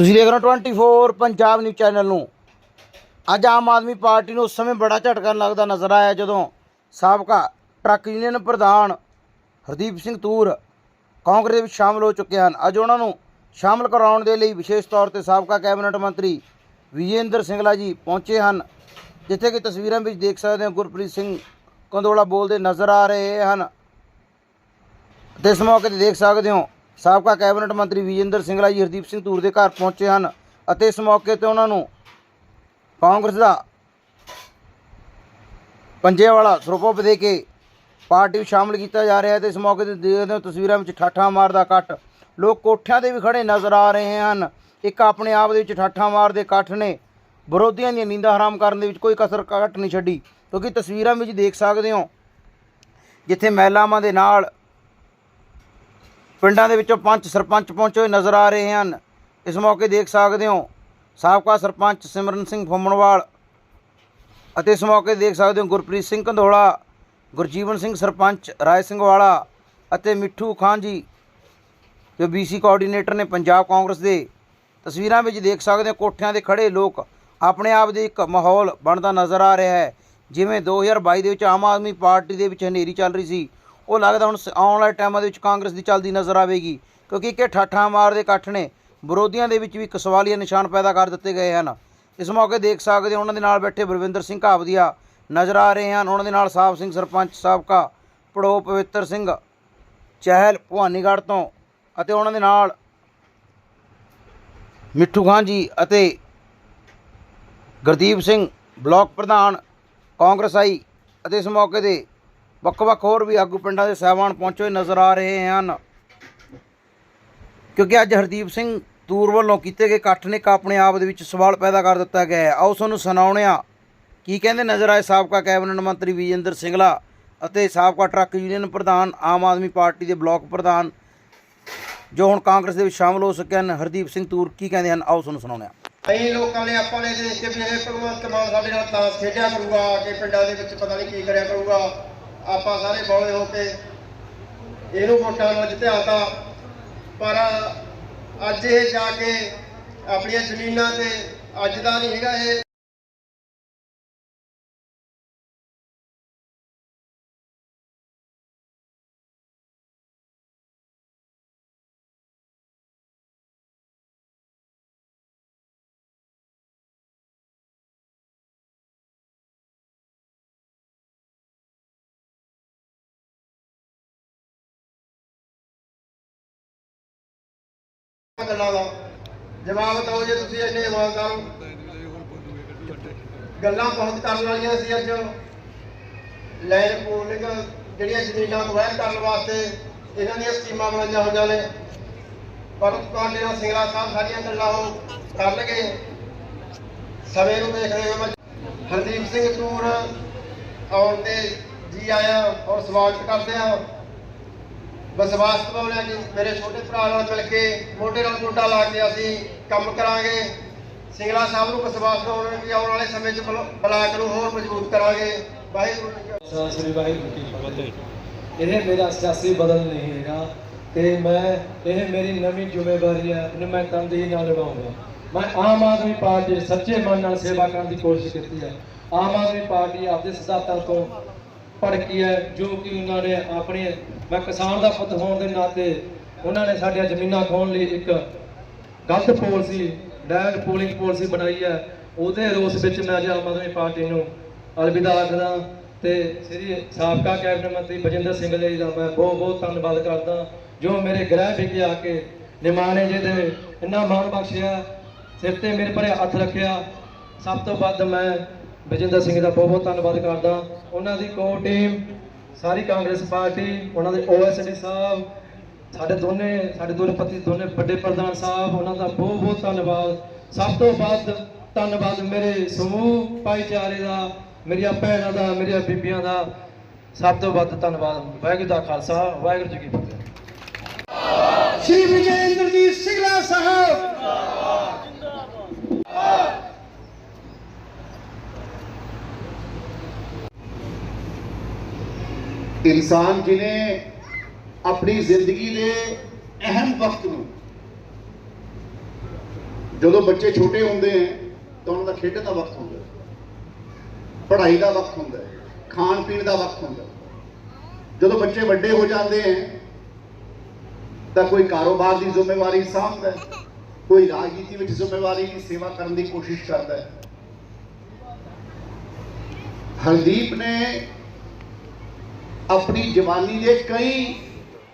ਤੁਸੀਂ ਦੇਖ ਰਹੇ ਹੋ 24 ਪੰਜਾਬ ਨਿਊਜ਼ ਚੈਨਲ ਨੂੰ। ਅੱਜ ਆਮ ਆਦਮੀ ਪਾਰਟੀ ਨੂੰ ਉਸ ਸਮੇਂ ਬੜਾ ਝਟਕਾ ਲੱਗਦਾ ਨਜ਼ਰ ਆਇਆ ਜਦੋਂ ਸਾਬਕਾ ਟਰੱਕ ਯੂਨੀਅਨ ਪ੍ਰਧਾਨ ਹਰਦੀਪ ਸਿੰਘ ਤੂਰ ਕਾਂਗਰਸ ਦੇ ਵਿੱਚ ਸ਼ਾਮਲ ਹੋ ਚੁੱਕੇ ਹਨ। ਅੱਜ ਉਹਨਾਂ ਨੂੰ ਸ਼ਾਮਲ ਕਰਾਉਣ ਦੇ ਲਈ ਵਿਸ਼ੇਸ਼ ਤੌਰ ਤੇ ਸਾਬਕਾ ਕੈਬਨਿਟ ਮੰਤਰੀ ਵਿਜੇਂਦਰ ਸਿੰਗਲਾ ਜੀ ਪਹੁੰਚੇ ਹਨ, ਜਿੱਥੇ ਕਿ ਤਸਵੀਰਾਂ ਵਿੱਚ ਦੇਖ ਸਕਦੇ ਹੋ ਗੁਰਪ੍ਰੀਤ ਸਿੰਘ ਕੰਦੋਲਾ ਬੋਲਦੇ ਨਜ਼ਰ ਆ ਰਹੇ ਹਨ। ਤੇ ਇਸ ਮੌਕੇ ਤੇ ਦੇਖ ਸਕਦੇ ਹੋ ਸਾਬਕਾ ਕੈਬਨਿਟ ਮੰਤਰੀ ਵਿਜੇਂਦਰ ਸਿੰਗਲਾ ਜੀ ਹਰਦੀਪ ਸਿੰਘ ਧੂਰ ਦੇ ਘਰ ਪਹੁੰਚੇ ਹਨ ਅਤੇ ਇਸ ਮੌਕੇ ਤੇ ਉਹਨਾਂ ਨੂੰ ਕਾਂਗਰਸ ਦਾ ਪੰਜੇ ਵਾਲਾ ਸਰੂਪ ਦੇ ਕੇ ਪਾਰਟੀ ਵਿੱਚ ਸ਼ਾਮਲ ਕੀਤਾ ਜਾ ਰਿਹਾ ਹੈ ਤੇ ਇਸ ਮੌਕੇ ਤੇ ਦੇਖਦੇ ਹੋ ਤਸਵੀਰਾਂ ਵਿੱਚ ਠਾਠਾਂ ਮਾਰਦਾ ਇਕੱਠ। ਲੋਕ ਕੋਠਿਆਂ ਦੇ ਵੀ ਖੜੇ ਨਜ਼ਰ ਆ ਰਹੇ ਹਨ। ਇੱਕ ਆਪਣੇ ਆਪ ਦੇ ਵਿੱਚ ਠਾਠਾ ਮਾਰਦੇ ਇਕੱਠ ਨੇ। ਵਿਰੋਧੀਆਂ ਦੀਆਂ ਨੀਂਦਾਂ ਹਰਾਮ ਕਰਨ ਦੇ ਵਿੱਚ ਕੋਈ ਕਸਰ ਕੱਟ ਨਹੀਂ ਛੱਡੀ। ਕਿਉਂਕਿ ਤਸਵੀਰਾਂ ਵਿੱਚ ਦੇਖ ਸਕਦੇ ਹੋ, ਜਿੱਥੇ ਮਹਿਲਾਵਾਂ ਦੇ ਨਾਲ ਪਿੰਡਾਂ ਦੇ ਵਿੱਚੋਂ ਪੰਚ ਸਰਪੰਚ ਪਹੁੰਚੇ ਹੋਏ ਨਜ਼ਰ ਆ ਰਹੇ ਹਨ। ਇਸ ਮੌਕੇ ਦੇਖ ਸਕਦੇ ਹੋ, ਸਾਬਕਾ ਸਰਪੰਚ ਸਿਮਰਨ ਸਿੰਘ ਫੁੰਮਣਵਾਲ ਅਤੇ ਇਸ ਮੌਕੇ ਦੇਖ ਸਕਦੇ ਹੋ ਗੁਰਪ੍ਰੀਤ ਸਿੰਘ ਕੰਧੋਲਾ, ਗੁਰਜੀਵਨ ਸਿੰਘ ਸਰਪੰਚ, ਰਾਏ ਸਿੰਘ ਵਾਲਾ ਅਤੇ ਮਿੱਠੂ ਖਾਨ ਜੀ, ਜੋ ਬੀਸੀ ਕੋਆਰਡੀਨੇਟਰ ਨੇ ਪੰਜਾਬ ਕਾਂਗਰਸ ਦੇ। ਤਸਵੀਰਾਂ ਵਿੱਚ ਦੇਖ ਸਕਦੇ ਹੋ ਕੋਠਿਆਂ ਦੇ ਖੜੇ ਲੋਕ ਆਪਣੇ ਆਪ ਦੇ ਇੱਕ ਮਾਹੌਲ ਬਣਦਾ ਨਜ਼ਰ ਆ ਰਿਹਾ ਹੈ। ਜਿਵੇਂ 2022 ਦੇ ਵਿੱਚ ਆਮ ਆਦਮੀ ਪਾਰਟੀ ਦੇ ਵਿੱਚ ਹਨੇਰੀ ਚੱਲ ਰਹੀ ਸੀ ਉਹ ਲੱਗਦਾ ਹੁਣ ਸ- ਆਉਣ ਵਾਲੇ ਟਾਈਮਾਂ ਦੇ ਵਿੱਚ ਕਾਂਗਰਸ ਦੀ ਚੱਲਦੀ ਨਜ਼ਰ ਆਵੇਗੀ, ਕਿਉਂਕਿ ਕਿ ਠਾਠਾ ਮਾਰਦੇ ਇਕੱਠ ਨੇ, ਵਿਰੋਧੀਆਂ ਦੇ ਵਿੱਚ ਵੀ ਕਸਵਾਲੀਆ ਨਿਸ਼ਾਨ ਪੈਦਾ ਕਰ ਦਿੱਤੇ ਗਏ ਹਨ। ਇਸ ਮੌਕੇ ਦੇਖ ਸਕਦੇ ਹੋ ਉਹਨਾਂ ਦੇ ਨਾਲ ਬੈਠੇ ਬਲਵਿੰਦਰ ਸਿੰਘ ਘਾਵਦੀਆ ਨਜ਼ਰ ਆ ਰਹੇ ਹਨ, ਉਹਨਾਂ ਦੇ ਨਾਲ ਸਾਹਿਬ ਸਿੰਘ ਸਰਪੰਚ ਸਾਬਕਾ ਪੜੋ ਪਵਿੱਤਰ ਸਿੰਘ, ਚਹਿਲ ਭਵਾਨੀਗੜ੍ਹ ਤੋਂ, ਅਤੇ ਉਹਨਾਂ ਦੇ ਨਾਲ ਮਿੱਠੂ ਖਾਨ ਜੀ ਅਤੇ ਗੁਰਦੀਪ ਸਿੰਘ ਬਲਾਕ ਪ੍ਰਧਾਨ ਕਾਂਗਰਸ ਆਈ, ਅਤੇ ਇਸ ਮੌਕੇ ਤੇ ਵੱਖ-ਵੱਖ ਹੋਰ ਵੀ ਆਗੂ ਪਿੰਡਾਂ ਦੇ ਸਹਿਬਾਨ ਪਹੁੰਚੇ ਨਜ਼ਰ ਆ ਰਹੇ ਹਨ। ਕਿਉਂਕਿ ਅੱਜ ਹਰਦੀਪ ਸਿੰਘ ਤੂਰ ਵੱਲੋਂ ਕੀਤੇ ਗਏ ਇਕੱਠ ਨੇ ਆਪਣੇ ਆਪ ਦੇ ਵਿੱਚ ਸਵਾਲ ਪੈਦਾ ਕਰ ਦਿੱਤਾ ਗਿਆ ਹੈ। ਆਓ ਤੁਹਾਨੂੰ ਸੁਣਾਉਣੇ ਆ ਕੀ ਕਹਿੰਦੇ ਨਜ਼ਰ ਆਏ ਸਾਬਕਾ ਕੈਬਨਿਟ ਮੰਤਰੀ ਵਿਜੇਂਦਰ ਸਿੰਗਲਾ ਅਤੇ ਸਾਬਕਾ ਟਰੱਕ ਯੂਨੀਅਨ ਪ੍ਰਧਾਨ ਆਮ ਆਦਮੀ ਪਾਰਟੀ ਦੇ ਬਲਾਕ ਪ੍ਰਧਾਨ ਜੋ ਹੁਣ ਕਾਂਗਰਸ ਦੇ ਵਿੱਚ ਸ਼ਾਮਲ ਹੋ ਸਕੇ ਹਨ। ਹਰਦੀਪ ਸਿੰਘ ਤੂਰ ਕੀ ਕਹਿੰਦੇ ਹਨ? ਆਓ ਤੁਹਾਨੂੰ ਸੁਣਾਉਂਦੇ ਆ ਕਈ ਲੋਕਾਂ ਨੇ ਆਪਾਂ ਨੇ ਦੇਖ ਕੇ ਵੀ ਇਹ ਭਗਵੰਤ ਮਾਨ ਸਾਡੇ ਨਾਲ ਤਾਸ਼ ਖੇਡਿਆ ਕਰੂਗਾ, ਆ ਪਿੰਡਾਂ ਦੇ ਵਿੱਚ ਪਤਾ ਨਹੀਂ ਕੀ ਕਰਿਆ ਕਰੂਗਾ। ਆਪਾਂ ਸਾਰੇ ਬੌਲੇ ਹੋ ਕੇ ਇਹਨੂੰ ਵੋਟਾਂ ਨਾਲ ਜਿੱਤਿਆਤਾ ਪਰ ਅੱਜ ਇਹ ਜਾ ਕੇ ਆਪਣੀਆਂ ਜ਼ਮੀਨਾਂ ਤੇ ਅੱਜ ਦਾ ਨਹੀਂ ਹੈਗਾ ਇਹ। ਗੱਲਾਂ ਦਾ। ਜਵਾਬ ਦਿਓ ਜੇ ਤੁਸੀਂ ਇੰਨੇ ਇਮਾਨਦਾਰ ਹੋ ਗੱਲਾਂ ਬਹੁਤ ਕਰਨ ਵਾਲੀਆਂ ਸੀ ਅੱਜ। ਲੈਂਡ ਪੂਲਿੰਗ ਜਿਹੜੀਆਂ ਜ਼ਮੀਨਾਂ ਤੋਂ ਕਰਨ ਵਾਸਤੇ ਇਹਨਾਂ ਦੀਆਂ ਸਕੀਮਾਂ ਬਣਾਈਆਂ ਹੋਈਆਂ ਨੇ। ਪਰ ਤੁਹਾਡੇ ਨਾਲ ਸਿੰਗਲਾ ਸਾਹਿਬ ਸਾਰੀਆਂ ਗੱਲਾਂ ਉਹ ਕਰਨਗੇ। ਸਮੇਂ ਨੂੰ ਦੇਖਦੇ ਹੋਏ ਮੈਂ। ਹਰਦੀਪ ਸਿੰਘ ਤੂਰ ਆਉਣ ਤੇ ਜੀ ਆਇਆ ਔਰ ਸਵਾਗਤ ਕਰਦੇ ਆ ਵਿਸ਼ਵਾਸ ਦਿਵਾਉਣਾ ਕਿ ਮੇਰੇ ਛੋਟੇ ਭਰਾ ਨਾਲ ਮਿਲ ਕੇ ਮੋਢੇ ਨਾਲ ਮੋਢਾ ਲਾ ਕੇ ਅਸੀਂ ਕੰਮ ਕਰਾਂਗੇ। ਸਿੰਗਲਾ ਸਾਹਿਬ ਨੂੰ ਵਿਸ਼ਵਾਸ ਦਿਵਾਉਣਾ ਕਿ ਆਉਣ ਵਾਲੇ ਸਮੇਂ 'ਚ ਬਲਾਕ ਨੂੰ ਹੋਰ ਮਜ਼ਬੂਤ ਕਰਾਂਗੇ। ਵਾਹਿਗੁਰੂ ਸ੍ਰੀ ਵਾਹਿਗੁਰੂ ਕੀ ਫਤਿਹ। ਇਹ ਮੇਰਾ ਸਿਆਸੀ ਬਦਲ ਨਹੀਂ ਹੈਗਾ ਤੇ ਮੈਂ ਇਹ ਮੇਰੀ ਨਵੀਂ ਜ਼ਿੰਮੇਵਾਰੀ ਹੈ, ਇਹਨੂੰ ਮੈਂ ਤਨਦੇਹੀ ਨਾਲ ਨਿਭਾਉਂਗਾ ਮੈਂ ਆਮ ਆਦਮੀ ਪਾਰਟੀ ਦੀ ਸੱਚੇ ਮਨ ਨਾਲ ਸੇਵਾ ਕਰਨ ਦੀ ਕੋਸ਼ਿਸ਼ ਕੀਤੀ ਹੈ। ਆਮ ਆਦਮੀ ਪਾਰਟੀ ਆਪਦੇ ਸਿਧਾਂਤਾਂ ਤੋਂ ਭੜਕੀ ਹੈ, ਜੋ ਕਿ ਉਹਨਾਂ ਨੇ ਆਪਣੇ ਮੈਂ ਕਿਸਾਨ ਦਾ ਪੁੱਤ ਹੋਣ ਦੇ ਨਾਤੇ ਉਹਨਾਂ ਨੇ ਸਾਡੀਆਂ ਜ਼ਮੀਨਾਂ ਖੋਣ ਲਈ ਇੱਕ ਗਲਤ ਪਾਲਿਸੀ ਲੈਂਡ ਪੋਲਿੰਗ ਪਾਲਿਸੀ ਬਣਾਈ ਹੈ। ਉਹਦੇ ਰੋਸ ਵਿੱਚ ਮੈਂ ਅੱਜ ਆਮ ਆਦਮੀ ਪਾਰਟੀ ਨੂੰ ਅਲਵਿਦਾ ਆਖਦਾ ਤੇ ਸ੍ਰੀ ਸਾਬਕਾ ਕੈਬਨਿਟ ਮੰਤਰੀ ਬਜਿੰਦਰ ਸਿੰਘ ਜੀ ਦਾ ਮੈਂ ਬਹੁਤ ਬਹੁਤ ਧੰਨਵਾਦ ਕਰਦਾ ਜੋ ਮੇਰੇ ਗ੍ਰਹਿ ਵਿਖੇ ਆ ਕੇ ਨਿਮਾਣੇ ਜੀ ਦੇ ਇੰਨਾ ਮਾਣ ਬਖਸ਼ਿਆ, ਸਿਰ ਤੇ ਮੇਰੇ ਪਰੇ ਹੱਥ ਰੱਖਿਆ, ਸਭ ਤੋਂ ਵੱਧ ਮੈਂ ਬਜਿੰਦਰ ਸਿੰਘ ਦਾ ਬਹੁਤ ਬਹੁਤ ਧੰਨਵਾਦ ਕਰਦਾ ਉਹਨਾਂ ਦੀ ਕੋ ਟੀਮ ਸਾਰੀ ਕਾਂਗਰਸ ਪਾਰਟੀ, ਉਹਨਾਂ ਦੇ ਓਐਸਡੀ ਸਾਹਿਬ, ਸਾਡੇ ਦੋਨੇ ਸਾਡੇ ਦੋਨੇ ਪਤੀ, ਦੋਨੇ ਵੱਡੇ ਪ੍ਰਧਾਨ ਸਾਹਿਬ, ਉਹਨਾਂ ਦਾ ਬਹੁਤ ਬਹੁਤ ਧੰਨਵਾਦ। ਸਭ ਤੋਂ ਵੱਧ ਧੰਨਵਾਦ ਮੇਰੇ ਸਮੂਹ ਭਾਈਚਾਰੇ ਦਾ, ਮੇਰੀਆਂ ਭੈਣਾਂ ਦਾ, ਮੇਰੀਆਂ ਬੀਬੀਆਂ ਦਾ। ਸਭ ਤੋਂ ਵੱਧ ਧੰਨਵਾਦ। ਵਾਹਿਗੁਰੂ ਦਾ ਖਾਲਸਾ, ਵਾਹਿਗੁਰੂ ਜੀ ਕੀ ਫਤਿਹ। ਸ਼੍ਰੀ ਵਿਜੇਂਦਰਜੀਤ ਸਿੰਘਲਾ ਸਾਹਿਬ। ਇਨਸਾਨ ਜਿਹਨੇ ਆਪਣੀ ਜ਼ਿੰਦਗੀ ਦੇ ਅਹਿਮ ਵਕਤ ਨੂੰ ਜਦੋਂ ਬੱਚੇ ਛੋਟੇ ਹੁੰਦੇ ਹੈ ਤਾਂ ਉਹਨਾਂ ਦਾ ਖੇਡਣ ਦਾ ਵਕਤ ਹੁੰਦਾ ਪੜ੍ਹਾਈ ਦਾ ਵਕਤ ਹੁੰਦਾ ਖਾਣ ਪੀਣ ਦਾ ਵਕਤ ਹੁੰਦਾ ਜਦੋਂ ਬੱਚੇ ਵੱਡੇ ਹੋ ਜਾਂਦੇ ਹੈ ਤਾਂ ਕੋਈ ਕਾਰੋਬਾਰ ਦੀ ਜ਼ਿੰਮੇਵਾਰੀ ਸਾਂਭਦਾ ਕੋਈ ਰਾਜਨੀਤੀ ਵਿੱਚ ਜ਼ਿੰਮੇਵਾਰੀ ਦੀ ਸੇਵਾ ਕਰਨ ਦੀ ਕੋਸ਼ਿਸ਼ ਕਰਦਾ ਹੈ। ਹਰਦੀਪ ਨੇ ਆਪਣੀ ਜਵਾਨੀ ਦੇ ਕਈ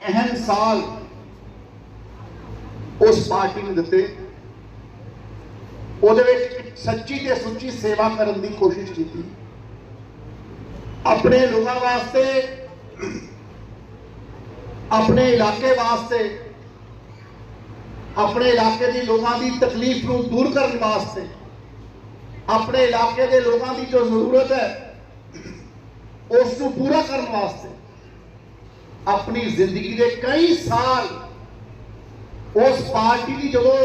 ਅਹਿਮ ਸਾਲ ਉਸ ਪਾਰਟੀ ਨੂੰ ਦਿੱਤੇ। ਉਹਦੇ ਵਿੱਚ ਸੱਚੀ ਤੇ ਸੁੱਚੀ ਸੇਵਾ ਕਰਨ ਦੀ ਕੋਸ਼ਿਸ਼ ਕੀਤੀ। ਆਪਣੇ ਲੋਕਾਂ ਵਾਸਤੇ, ਆਪਣੇ ਇਲਾਕੇ ਵਾਸਤੇ, ਆਪਣੇ ਇਲਾਕੇ ਦੀ ਲੋਕਾਂ ਦੀ ਤਕਲੀਫ ਨੂੰ ਦੂਰ ਕਰਨ ਵਾਸਤੇ, ਆਪਣੇ ਇਲਾਕੇ ਦੇ ਲੋਕਾਂ ਦੀ ਜੋ ਜ਼ਰੂਰਤ ਹੈ ਉਸ ਨੂੰ ਪੂਰਾ ਕਰਨ ਵਾਸਤੇ ਆਪਣੀ ਜ਼ਿੰਦਗੀ ਦੇ ਕਈ ਸਾਲ ਉਸ ਪਾਰਟੀ ਦੀ ਜਦੋਂ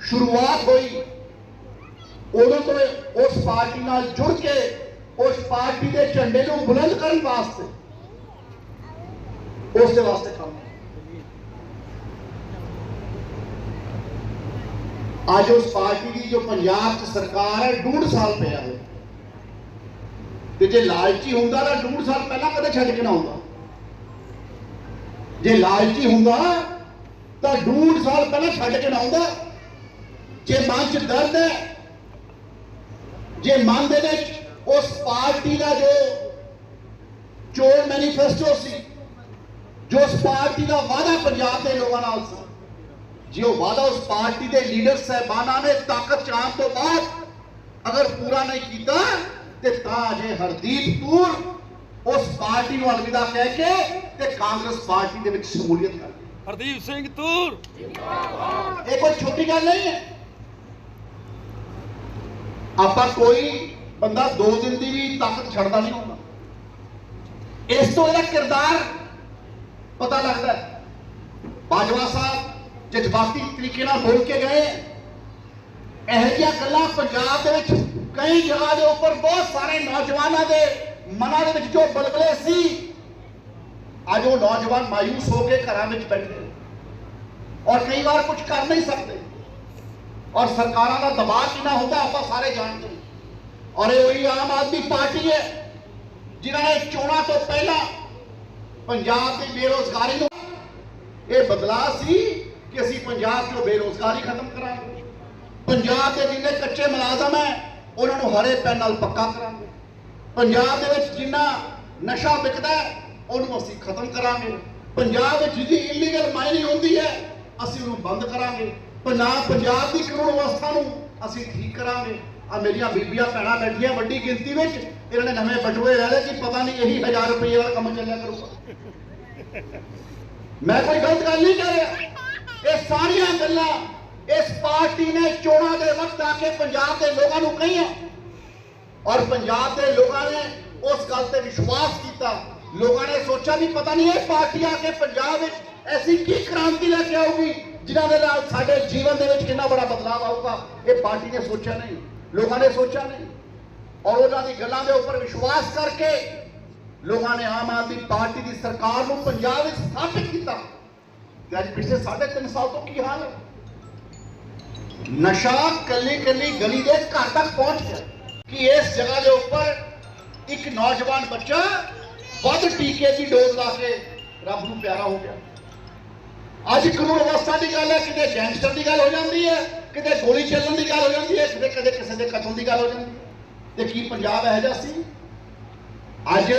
ਸ਼ੁਰੂਆਤ ਹੋਈ, ਉਦੋਂ ਤੋਂ ਉਸ ਪਾਰਟੀ ਨਾਲ ਜੁੜ ਕੇ ਉਸ ਪਾਰਟੀ ਦੇ ਝੰਡੇ ਨੂੰ ਬੁਲੰਦ ਕਰਨ ਵਾਸਤੇ ਉਸ ਦੇ ਵਾਸਤੇ ਕੰਮ ਅੱਜ ਉਸ ਪਾਰਟੀ ਦੀ ਜੋ ਪੰਜਾਬ 'ਚ ਸਰਕਾਰ ਹੈ, ਡੂਢ ਸਾਲ ਪਿਆ ਹੈ ਤੇ ਜੇ ਲਾਲਚੀ ਹੁੰਦਾ ਤਾਂ ਡੂਢ ਸਾਲ ਪਹਿਲਾਂ ਕਦੇ ਛੱਡ ਕੇ ਨਾ ਆਉਂਦਾ। ਜੇ ਲਾਲਚੀ ਹੁੰਦਾ ਤਾਂ ਡੂਢ ਸਾਲ ਪਹਿਲਾਂ ਛੱਡ ਕੇ ਨਾ ਆਉਂਦਾ। ਜੇ ਮਨ 'ਚ ਦਰਦ ਹੈ, ਜੇ ਮਨ ਦੇ ਵਿੱਚ ਉਸ ਪਾਰਟੀ ਦਾ ਜੋ ਚੋਣ ਮੈਨੀਫੈਸਟੋ ਸੀ, ਜੋ ਉਸ ਪਾਰਟੀ ਦਾ ਵਾਅਦਾ ਪੰਜਾਬ ਦੇ ਲੋਕਾਂ ਨਾਲ ਸੀ, ਜੇ ਉਹ ਵਾਅਦਾ ਉਸ ਪਾਰਟੀ ਦੇ ਲੀਡਰ ਸਹਿਬਾਨਾਂ ਨੇ ਤਾਕਤ ਚ ਤੋਂ ਬਾਅਦ ਅਗਰ ਪੂਰਾ ਨਹੀਂ ਕੀਤਾ ਤੇ ਤਾਂ ਅਜੇ ਹਰਦੀਪ ਤੂਰ ਉਸ ਪਾਰਟੀ ਨੂੰ ਅਲਵਿਦਾ ਕਹਿ ਕੇ ਤੇ ਕਾਂਗਰਸ ਪਾਰਟੀ ਦੇ ਵਿੱਚ ਸ਼ਮੂਲੀਅਤ ਕਰ ਹਰਦੀਪ ਸਿੰਘ ਤੂਰ ਇਹ ਕੋਈ ਛੋਟੀ ਗੱਲ ਨਹੀਂ ਹੈ। ਆਪਾਂ ਕੋਈ ਬੰਦਾ ਦੋ ਦਿਨ ਦੀ ਵੀ ਤਾਕਤ ਛੱਡਦਾ ਨਹੀਂ ਹੁੰਦਾ। ਇਸ ਤੋਂ ਇਹਦਾ ਕਿਰਦਾਰ ਪਤਾ ਲੱਗਦਾ ਹੈ। ਬਾਜਵਾ ਸਾਹਿਬ ਜਜ਼ਬਾਤੀ ਤਰੀਕੇ ਨਾਲ ਬੋਲ ਕੇ ਗਏ। ਇਹੋ ਜਿਹੀਆਂ ਗੱਲਾਂ ਪੰਜਾਬ ਦੇ ਵਿੱਚ ਕਈ ਜਗ੍ਹਾ ਦੇ ਉੱਪਰ ਬਹੁਤ ਸਾਰੇ ਨੌਜਵਾਨਾਂ ਦੇ ਮਨਾਂ ਦੇ ਵਿੱਚ ਜੋ ਬਲਬਲੇ ਸੀ, ਅੱਜ ਉਹ ਨੌਜਵਾਨ ਮਾਇੂਸ ਹੋ ਕੇ ਘਰਾਂ ਵਿੱਚ ਬੈਠੇ ਔਰ ਕਈ ਵਾਰ ਕੁਝ ਕਰ ਨਹੀਂ ਸਕਦੇ। ਔਰ ਸਰਕਾਰਾਂ ਦਾ ਦਬਾਅ ਕਿੰਨਾ ਹੁੰਦਾ ਆਪਾਂ ਸਾਰੇ ਜਾਣਦੇ ਔਰ ਇਹ ਉਹੀ ਆਮ ਆਦਮੀ ਪਾਰਟੀ ਹੈ, ਜਿਨ੍ਹਾਂ ਨੇ ਚੋਣਾਂ ਤੋਂ ਪਹਿਲਾਂ ਪੰਜਾਬ ਦੀ ਬੇਰੋਜ਼ਗਾਰੀ ਨੂੰ ਇਹ ਬਦਲਾਅ ਸੀ ਕਿ ਅਸੀਂ ਪੰਜਾਬ 'ਚੋਂ ਬੇਰੋਜ਼ਗਾਰੀ ਖਤਮ ਕਰਾਂਗੇ। ਪੰਜਾਬ ਦੇ ਜਿੰਨੇ ਕੱਚੇ ਮੁਲਾਜ਼ਮ ਹੈ ਉਹਨਾਂ ਨੂੰ ਹਰੇ ਪੈਨ ਨਾਲ ਪੱਕਾ ਕਰਾਂਗੇ। ਪੰਜਾਬ ਦੇ ਵਿੱਚ ਜਿੰਨਾ ਨਸ਼ਾ ਵਿਕਦਾ ਹੈ, ਉਹਨੂੰ ਅਸੀਂ ਖਤਮ ਕਰਾਂਗੇ। ਪੰਜਾਬ ਵਿੱਚ ਜਿਹਦੀ ਇਲੀਗਲ ਮਾਈਨਿੰਗ ਹੁੰਦੀ ਹੈ, ਅਸੀਂ ਉਹਨੂੰ ਬੰਦ ਕਰਾਂਗੇ। ਪੰਜਾਬ ਪੰਜਾਬ ਦੀ ਕਾਨੂੰਨ ਵਿਵਸਥਾ ਨੂੰ ਅਸੀਂ ਠੀਕ ਕਰਾਂਗੇ। ਆ ਮੇਰੀਆਂ ਬੀਬੀਆਂ, ਭੈਣਾਂ ਬੈਠੀਆਂ ਵੱਡੀ ਗਿਣਤੀ ਵਿੱਚ, ਇਹਨਾਂ ਨੇ ਨਵੇਂ ਬਟੂਏ ਲੈ ਲਏ ਕਿ ਪਤਾ ਨਹੀਂ ਇਹੀ 1000 ਰੁਪਏ ਵਾਲਾ ਕੰਮ ਚੱਲਿਆ ਕਰੂਗਾ। ਮੈਂ ਕੋਈ ਗਲਤ ਗੱਲ ਨਹੀਂ ਕਰ ਰਿਹਾ। ਇਹ ਸਾਰੀਆਂ ਗੱਲਾਂ ਇਸ ਪਾਰਟੀ ਨੇ ਚੋਣਾਂ ਦੇ ਵਕਤ ਆ ਕੇ ਪੰਜਾਬ ਦੇ ਲੋਕਾਂ ਨੂੰ ਕਹੀਆਂ ਔਰ ਪੰਜਾਬ ਦੇ ਲੋਕਾਂ ਨੇ ਉਸ ਗੱਲ ਤੇ ਵਿਸ਼ਵਾਸ ਕੀਤਾ ਲੋਕਾਂ ਨੇ ਸੋਚਿਆ ਵੀ ਪਤਾ ਨਹੀਂ ਇਹ ਪਾਰਟੀ ਆ ਕੇ ਪੰਜਾਬ ਵਿੱਚ ਐਸੀ ਕੀ ਕ੍ਰਾਂਤੀ ਲੈ ਕੇ ਆਊਗੀ ਜਿਨ੍ਹਾਂ ਦੇ ਨਾਲ ਸਾਡੇ ਜੀਵਨ ਦੇ ਵਿੱਚ ਕਿੰਨਾ ਬੜਾ ਬਦਲਾਅ ਆਊਗਾ ਇਹ ਪਾਰਟੀ ਨੇ ਸੋਚਿਆ ਨਹੀਂ ਲੋਕਾਂ ਨੇ ਸੋਚਿਆ ਨਹੀਂ ਔਰ ਉਹਨਾਂ ਦੀ ਗੱਲਾਂ ਦੇ ਉੱਪਰ ਵਿਸ਼ਵਾਸ ਕਰਕੇ ਲੋਕਾਂ ਨੇ ਆਮ ਆਦਮੀ ਪਾਰਟੀ ਦੀ ਸਰਕਾਰ ਨੂੰ ਪੰਜਾਬ ਵਿੱਚ ਸਥਾਪਿਤ ਕੀਤਾ ਤੇ ਅੱਜ ਪਿਛਲੇ 3.5 ਸਾਲ ਤੋਂ ਕੀ ਹਾਲ ਹੈ ਨਸ਼ਾ ਕੱਲੀ ਕੱਲੀ ਗਲੀ ਦੇ ਘਰ ਤੱਕ ਪਹੁੰਚ ਗਿਆ ਕਿ ਇਸ ਜਗ੍ਹਾ ਦੇ ਉੱਪਰ ਇੱਕ ਨੌਜਵਾਨ ਬੱਚਾ ਵੱਧ ਟੀਕੇ ਦੀ ਡੋਜ਼ ਲਾ ਕੇ ਰੱਬ ਨੂੰ ਪਿਆਰਾ ਹੋ ਗਿਆ। ਅੱਜ ਕਾਨੂੰਨ ਅਵਸਥਾ ਦੀ ਗੱਲ ਹੈ, ਕਿਤੇ ਗੈਂਗਸਟਰ ਦੀ ਗੱਲ ਹੋ ਜਾਂਦੀ ਹੈ, ਕਿਤੇ ਗੋਲੀ ਚੱਲਣ ਦੀ ਗੱਲ ਹੋ ਜਾਂਦੀ ਹੈ, ਕਿਤੇ ਕਦੇ ਕਿਸੇ ਦੇ ਕਤਲ ਦੀ ਗੱਲ ਹੋ ਜਾਂਦੀ ਹੈ। ਤੇ ਕੀ ਪੰਜਾਬ ਇਹੋ ਜਿਹਾ ਸੀ? ਅੱਜ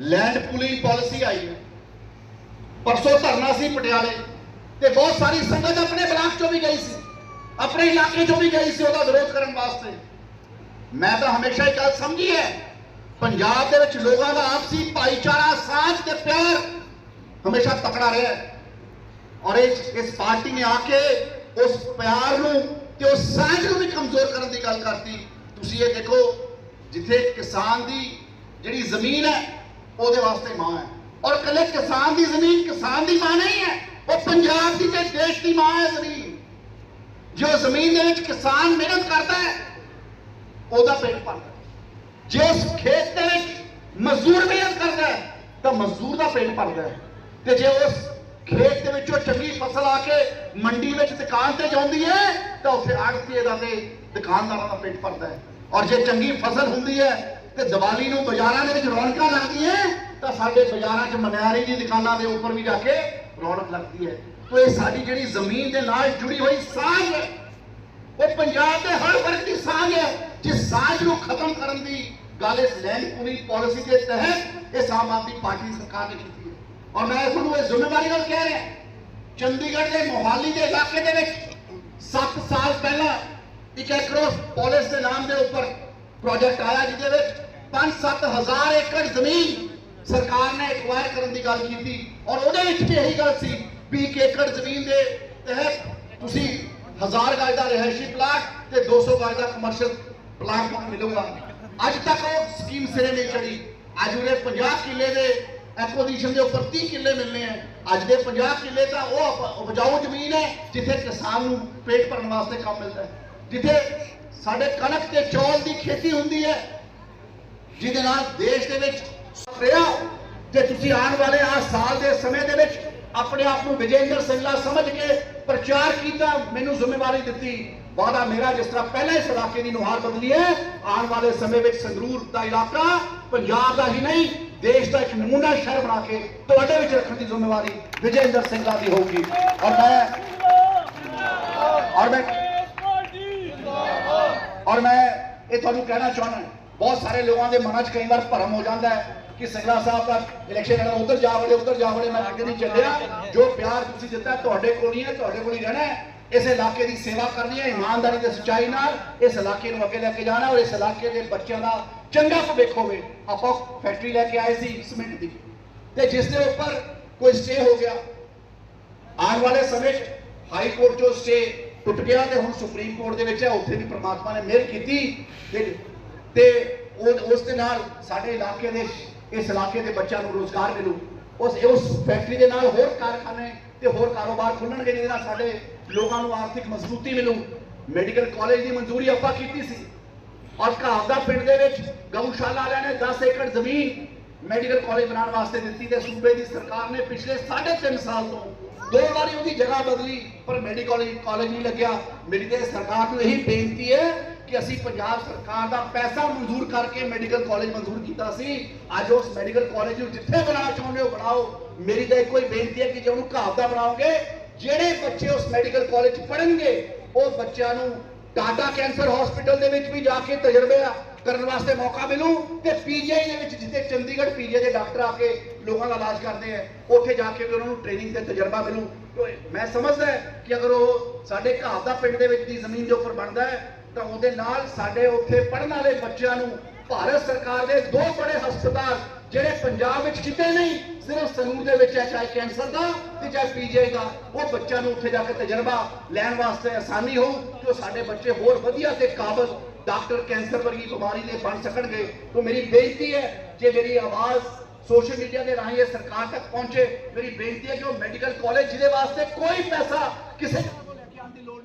ਲੈਂਡ ਪੂਲਿੰਗ ਪਾਲਿਸੀ ਆਈ ਹੈ। ਪਰਸੋਂ ਧਰਨਾ ਸੀ ਪਟਿਆਲੇ ਤੇ ਬਹੁਤ ਸਾਰੀ ਸੰਗਤ ਆਪਣੇ ਬਲਾਕ ਚੋਂ ਵੀ ਗਈ ਸੀ। ਆਪਣੇ ਇਲਾਕੇ ਚੋਂ ਵੀ ਗਈ ਸੀ, ਉਹਦਾ ਵਿਰੋਧ ਕਰਨ ਵਾਸਤੇ। ਮੈਂ ਤਾਂ ਹਮੇਸ਼ਾ ਇਹ ਗੱਲ ਸਮਝੀ ਹੈ, ਪੰਜਾਬ ਦੇ ਵਿੱਚ ਲੋਕਾਂ ਦਾ ਆਪਸੀ ਭਾਈਚਾਰਾ, ਸਾਂਝ ਤੇ ਪਿਆਰ ਹਮੇਸ਼ਾ ਤਕੜਾ ਰਿਹਾ ਔਰ ਇਸ ਇਸ ਪਾਰਟੀ ਨੇ ਆ ਕੇ ਉਸ ਪਿਆਰ ਨੂੰ ਤੇ ਉਸ ਸਾਂਝ ਨੂੰ ਵੀ ਕਮਜ਼ੋਰ ਕਰਨ ਦੀ ਗੱਲ ਕਰਤੀ। ਤੁਸੀਂ ਇਹ ਦੇਖੋ, ਜਿੱਥੇ ਕਿਸਾਨ ਦੀ ਜਿਹੜੀ ਜ਼ਮੀਨ ਹੈ, ਉਹਦੇ ਵਾਸਤੇ ਮਾਂ ਹੈ। ਔਰ ਕੱਲੇ ਕਿਸਾਨ ਦੀ ਜ਼ਮੀਨ ਕਿਸਾਨ ਦੀ ਮਾਂ ਨਹੀਂ ਹੈ, ਉਹ ਪੰਜਾਬ ਦੀ ਤੇ ਦੇਸ਼ ਦੀ ਮਾਂ ਹੈ ਜ਼ਮੀਨ। ਜੋ ਜ਼ਮੀਨ ਦੇ ਵਿੱਚ ਕਿਸਾਨ ਮਿਹਨਤ ਕਰਦਾ ਹੈ, ਉਹਦਾ ਪੇਟ ਭਰਦਾ ਹੈ। ਖੇਤ ਦੇ ਵਿੱਚ ਮਜ਼ਦੂਰ ਮਿਹਨਤ ਕਰਦਾ ਹੈ, ਤਾਂ ਮਜ਼ਦੂਰ ਦਾ ਪੇਟ ਭਰਦਾ ਹੈ। ਤੇ ਜੇ ਉਸ ਖੇਤ ਦੇ ਵਿੱਚੋਂ ਚੰਗੀ ਫਸਲ ਆ ਕੇ ਮੰਡੀ ਵਿੱਚ ਦੁਕਾਨ ਤੇ ਜਾਂਦੀ ਹੈ, ਤਾਂ ਉੱਥੇ ਆੜਤੀਏ ਦਾ ਤੇ ਦੁਕਾਨਦਾਰਾਂ ਦਾ ਪੇਟ ਭਰਦਾ ਹੈ। ਔਰ ਜੇ ਚੰਗੀ ਫਸਲ ਹੁੰਦੀ ਹੈ ਤੇ ਦੀਵਾਲੀ ਨੂੰ ਬਾਜ਼ਾਰਾਂ ਦੇ ਵਿੱਚ ਰੌਣਕਾਂ ਲੱਗਦੀਆਂ ਤਾਂ ਸਾਡੇ ਬਾਜ਼ਾਰਾਂ 'ਚ ਮਨਿਆਰੀ ਦੀ ਦੁਕਾਨਾਂ ਦੇ ਉੱਪਰ ਵੀ ਜਾ ਕੇ ਰੌਣਕ ਲੱਗਦੀ ਹੈ। ਤੋ ਇਹ ਸਾਡੀ ਜਿਹੜੀ ਜ਼ਮੀਨ ਦੇ ਨਾਲ ਜੁੜੀ ਹੋਈ ਸਾਂਝ ਹੈ, ਉਹ ਪੰਜਾਬ ਦੇ ਹਰ ਵਰਗ ਦੀ ਸਾਂਝ ਹੈ। ਜਿਸ ਸਾਂਝ ਨੂੰ ਖਤਮ ਕਰਨ ਦੀ ਗੱਲ ਇਸ ਲੈਂਡ ਪੂਲਿੰਗ ਪਾਲਿਸੀ ਦੇ ਤਹਿਤ ਇਸ ਆਮ ਆਦਮੀ ਪਾਰਟੀ ਸਰਕਾਰ ਨੇ ਕੀਤੀ ਹੈ। ਔਰ ਮੈਂ ਤੁਹਾਨੂੰ ਇਹ ਜ਼ਿੰਮੇਵਾਰੀ ਨਾਲ ਕਹਿ ਰਿਹਾ, ਚੰਡੀਗੜ੍ਹ ਦੇ ਮੋਹਾਲੀ ਦੇ ਇਲਾਕੇ ਦੇ ਵਿੱਚ 7 ਸਾਲ ਪਹਿਲਾਂ ਇੱਕ ਐਕਰੋਸ ਪਾਲਿਸ ਦੇ ਨਾਮ ਦੇ ਉੱਪਰ ਪ੍ਰੋਜੈਕਟ ਆਇਆ, ਜਿਹਦੇ ਵਿੱਚ 5-7 ਹਜ਼ਾਰ ਏਕੜ ਜ਼ਮੀਨ ਸਰਕਾਰ ਨੇ ਐਕਵਾਇਰ ਕਰਨ ਦੀ ਗੱਲ ਕੀਤੀ। ਔਰ ਉਹਦੇ ਵਿੱਚ ਵੀ ਇਹੀ ਗੱਲ ਸੀ ਵੀ ਇੱਕ ਏਕੜ ਜ਼ਮੀਨ ਦੇ ਤਹਿਤ ਤੁਸੀਂ ਹਜ਼ਾਰ ਗਜ ਦਾ ਰਿਹਾਇਸ਼ੀ ਪਲਾਟ ਤੇ 200 ਗਜ ਦਾ ਕਮਰਸ਼ੀਅਲ ਪਲਾਟ ਤੁਹਾਨੂੰ ਮਿਲੂਗਾ। ਅੱਜ ਤੱਕ ਉਹ ਸਕੀਮ ਸਿਰੇ ਨਹੀਂ ਚੜੀ ਅੱਜ ਉਹਦੇ 50 ਕਿੱਲੇ ਦੇ ਐਕੁਜੀਸ਼ਨ ਦੇ ਉੱਪਰ 30 ਕਿੱਲੇ ਮਿਲਨੇ ਆ। ਅੱਜ ਦੇ 50 ਕਿੱਲੇ ਤਾਂ ਉਹ ਉਪਜਾਊ ਜ਼ਮੀਨ ਹੈ ਜਿੱਥੇ ਕਿਸਾਨ ਨੂੰ ਪੇਟ ਭਰਨ ਵਾਸਤੇ ਕੰਮ ਮਿਲਦਾ ਹੈ। ਜਿੱਥੇ ਸਾਡੇ ਕਣਕ ਤੇ ਚੌਲ ਦੀ ਖੇਤੀ ਹੁੰਦੀ ਹੈ, ਜਿਹਦੇ ਨਾਲ ਦੇਸ਼ ਦੇ ਵਿੱਚ ਰਿਹਾ ਜੇ ਤੁਸੀਂ ਆਉਣ ਵਾਲੇ ਆ ਸਾਲ ਦੇ ਸਮੇਂ ਦੇ ਵਿੱਚ ਆਪਣੇ ਆਪ ਨੂੰ ਵਿਜੇਂਦਰ ਸਿੰਗਲਾ ਸਮਝ ਕੇ ਪ੍ਰਚਾਰ ਕੀਤਾ, ਮੈਨੂੰ ਜ਼ਿੰਮੇਵਾਰੀ ਦਿੱਤੀ। ਵਾਦਾ ਮੇਰਾ ਜਿਸ ਤਰ੍ਹਾਂ ਪਹਿਲਾਂ ਇਸ ਇਲਾਕੇ ਦੀ ਨੁਹਾਰ ਬਦਲੀ ਹੈ, ਆਉਣ ਵਾਲੇ ਸਮੇਂ ਵਿੱਚ ਸੰਗਰੂਰ ਦਾ ਇਲਾਕਾ ਪੰਜਾਬ ਦਾ ਹੀ ਨਹੀਂ, ਦੇਸ਼ ਦਾ ਇੱਕ ਨਮੂਨਾ ਸ਼ਹਿਰ ਬਣਾ ਕੇ ਤੁਹਾਡੇ ਵਿੱਚ ਰੱਖਣ ਦੀ ਜ਼ਿੰਮੇਵਾਰੀ ਵਿਜੇਂਦਰ ਸਿੰਘਲਾ ਦੀ ਹੋਊਗੀ। ਔਰ ਮੈਂ ਔਰ ਮੈਂ ਔਰ ਮੈਂ ਇਹ ਤੁਹਾਨੂੰ ਕਹਿਣਾ ਚਾਹੁੰਦਾ ਬਹੁਤ ਸਾਰੇ ਲੋਕਾਂ ਦੇ ਮਨਾਂ 'ਚ ਕਈ ਵਾਰ ਭਰਮ ਹੋ ਜਾਂਦਾ ਹੈ। ਕਿ ਸਿੰਗਲਾ ਸਾਹਿਬ ਦਾ ਇਲੈਕਸ਼ਨ ਲੜਨਾ ਉਧਰ ਜਾ ਵੜੇ, ਉਧਰ ਜਾ ਵੜੇ, ਮੈਂ ਅੱਗੇ ਨਹੀਂ ਚੱਲਿਆ। ਜੋ ਪਿਆਰ ਤੁਸੀਂ ਦਿੱਤਾ, ਤੁਹਾਡੇ ਕੋਲ ਹੀ ਹੈ, ਤੁਹਾਡੇ ਕੋਲ ਹੀ ਰਹਿਣਾ ਹੈ। ਇਸ ਇਲਾਕੇ ਦੀ ਸੇਵਾ ਕਰਨੀ ਹੈ, ਇਮਾਨਦਾਰੀ ਤੇ ਸੱਚਾਈ ਨਾਲ ਇਸ ਇਲਾਕੇ ਨੂੰ ਅੱਗੇ ਲੈ ਕੇ ਜਾਣਾ ਔਰ ਇਸ ਇਲਾਕੇ ਦੇ ਬੱਚਿਆਂ ਦਾ ਚੰਗਾ ਭਵਿੱਖ ਹੋਵੇ। ਆਪਾਂ ਫੈਕਟਰੀ ਲੈ ਕੇ ਆਏ ਸੀ ਸੀਮੈਂਟ ਦੀ। ਤੇ ਜਿਸ ਦੇ ਉੱਪਰ ਕੋਈ ਸਟੇ ਹੋ ਗਿਆ, ਆਉਣ ਵਾਲੇ ਸਮੇਂ 'ਚ ਹਾਈ ਕੋਰਟ ਚੋਂ ਸਟੇ ਟੁੱਟ ਗਿਆ ਤੇ ਹੁਣ ਸੁਪਰੀਮ ਕੋਰਟ ਦੇ ਵਿੱਚ ਹੈ, ਉੱਥੇ ਵੀ ਪ੍ਰਮਾਤਮਾ ਨੇ ਮਿਹਰ ਕੀਤੀ। ਤੇ ਉਸ ਦੇ ਨਾਲ ਸਾਡੇ ਇਲਾਕੇ ਦੇ ਇਸ ਇਲਾਕੇ ਦੇ ਬੱਚਿਆਂ ਨੂੰ ਰੋਜ਼ਗਾਰ ਮਿਲੂ। ਉਸ ਉਸ ਫੈਕਟਰੀ ਦੇ ਨਾਲ ਹੋਰ ਕਾਰਖਾਨੇ ਤੇ ਹੋਰ ਕਾਰੋਬਾਰ ਖੁੱਲਣਗੇ ਜਿਹਦੇ ਨਾਲ ਸਾਡੇ ਲੋਕਾਂ ਨੂੰ ਆਰਥਿਕ ਮਜ਼ਬੂਤੀ ਮਿਲੂ। ਮੈਡੀਕਲ ਕਾਲਜ ਦੀ ਮਨਜ਼ੂਰੀ ਆਪਾਂ ਕੀਤੀ ਸੀ। ਔਰ ਘਾਵਦਾ ਪਿੰਡ ਦੇ ਵਿੱਚ ਗਊਸ਼ਾਲਾ ਵਾਲਿਆਂ ਨੇ 10 ਏਕੜ ਜ਼ਮੀਨ ਮੈਡੀਕਲ ਕਾਲਜ ਬਣਾਉਣ ਵਾਸਤੇ ਦਿੱਤੀ ਤੇ ਸੂਬੇ ਦੀ ਸਰਕਾਰ ਨੇ ਪਿਛਲੇ 3.5 ਸਾਲ ਤੋਂ ਦੋ ਵਾਰੀ ਉਹਦੀ ਜਗ੍ਹਾ ਬਦਲੀ, ਪਰ ਮੈਡੀਕਲ ਕਾਲਜ ਨਹੀਂ ਲੱਗਿਆ। ਮੇਰੀ ਤੇ ਸਰਕਾਰ ਨੂੰ ਇਹੀ ਬੇਨਤੀ ਹੈ ਕਿ ਅਸੀਂ ਪੰਜਾਬ ਸਰਕਾਰ ਦਾ ਪੈਸਾ ਮਨਜ਼ੂਰ ਕਰਕੇ ਮੈਡੀਕਲ ਕਾਲਜ ਮਨਜ਼ੂਰ ਕੀਤਾ ਸੀ। ਅੱਜ ਉਸ ਮੈਡੀਕਲ ਕਾਲਜ ਨੂੰ ਜਿੱਥੇ ਬਣਾਉਣਾ ਚਾਹੁੰਦੇ ਹੋ ਬਣਾਓ। ਮੇਰੀ ਤਾਂ ਇੱਕੋ ਹੀ ਬੇਨਤੀ ਹੈ ਕਿ ਜੇ ਉਹਨੂੰ ਘਾਵਦਾ ਬਣਾਓਗੇ, ਜਿਹੜੇ ਬੱਚੇ ਉਸ ਮੈਡੀਕਲ ਕਾਲਜ 'ਚ ਉਹ ਬੱਚਿਆਂ ਨੂੰ ਟਾਟਾ ਕੈਂਸਰ ਹਸਪੀਟਲ ਦੇ ਵਿੱਚ ਵੀ ਜਾ ਕੇ ਤਜਰਬੇ ਕਰਨ ਵਾਸਤੇ ਮੌਕਾ ਮਿਲੂ ਤੇ ਪੀਜੀਆਈ ਦੇ ਵਿੱਚ ਜਿੱਥੇ ਚੰਡੀਗੜ੍ਹ ਪੀਜੀਆਈ ਦੇ ਡਾਕਟਰ ਆ ਕੇ ਲੋਕਾਂ ਦਾ ਇਲਾਜ ਕਰਦੇ ਆ, ਉੱਥੇ ਜਾ ਕੇ ਵੀ ਉਹਨਾਂ ਨੂੰ ਟ੍ਰੇਨਿੰਗ ਤੇ ਤਜਰਬਾ ਮਿਲੂ। ਮੈਂ ਸਮਝਦਾ ਕਿ ਅਗਰ ਉਹ ਸਾਡੇ ਘਾਹ ਦਾ ਪਿੰਡ ਦੇ ਵਿੱਚ ਦੀ ਜ਼ਮੀਨ ਦੇ ਉੱਪਰ ਬਣਦਾ ਹੈ ਤਾਂ ਉਹਦੇ ਨਾਲ ਸਾਡੇ ਉੱਥੇ ਪੜਨ ਵਾਲੇ ਬੱਚਿਆਂ ਨੂੰ ਭਾਰਤ ਸਰਕਾਰ ਦੇ ਦੋ ਬੜੇ ਹਸਪਤਾਲ ਜਿਹੜੇ ਪੰਜਾਬ ਵਿੱਚ ਕਿਤੇ ਨਹੀਂ, ਸਿਰਫ ਸੰਗਰੂਰ ਦੇ ਵਿੱਚ ਹੈ, ਚਾਹੇ ਕੈਂਸਰ ਦਾ ਤੇ ਚਾਹੇ ਪੀਜੀਆਈ ਦਾ, ਉਹ ਬੱਚਿਆਂ ਨੂੰ ਉੱਥੇ ਜਾ ਕੇ ਤਜਰਬਾ ਲੈਣ ਵਾਸਤੇ ਆਸਾਨੀ ਹੋਊ ਕਿ ਉਹ ਸਾਡੇ ਬੱਚੇ ਹੋਰ ਵਧੀਆ ਤੇ ਕਾਬਲ ਡਾਕਟਰ ਕੈਂਸਰ ਵਰਗੀ ਬਿਮਾਰੀ ਦੇ ਬਣ ਸਕਣਗੇ। ਤੋਂ ਮੇਰੀ ਬੇਨਤੀ ਹੈ ਜੇ ਮੇਰੀ ਆਵਾਜ਼ ਸੋਸ਼ਲ ਮੀਡੀਆ ਦੇ ਰਾਹੀਂ ਇਹ ਸਰਕਾਰ ਤੱਕ ਪਹੁੰਚੇ, ਮੇਰੀ ਬੇਨਤੀ ਹੈ ਕਿ ਉਹ ਮੈਡੀਕਲ ਕਾਲਜ ਜਿਹਦੇ ਵਾਸਤੇ ਕੋਈ ਪੈਸਾ ਕਿਸੇ ਕੋਲੋਂ ਲੈ ਕੇ ਆਉਣ ਦੀ ਲੋੜ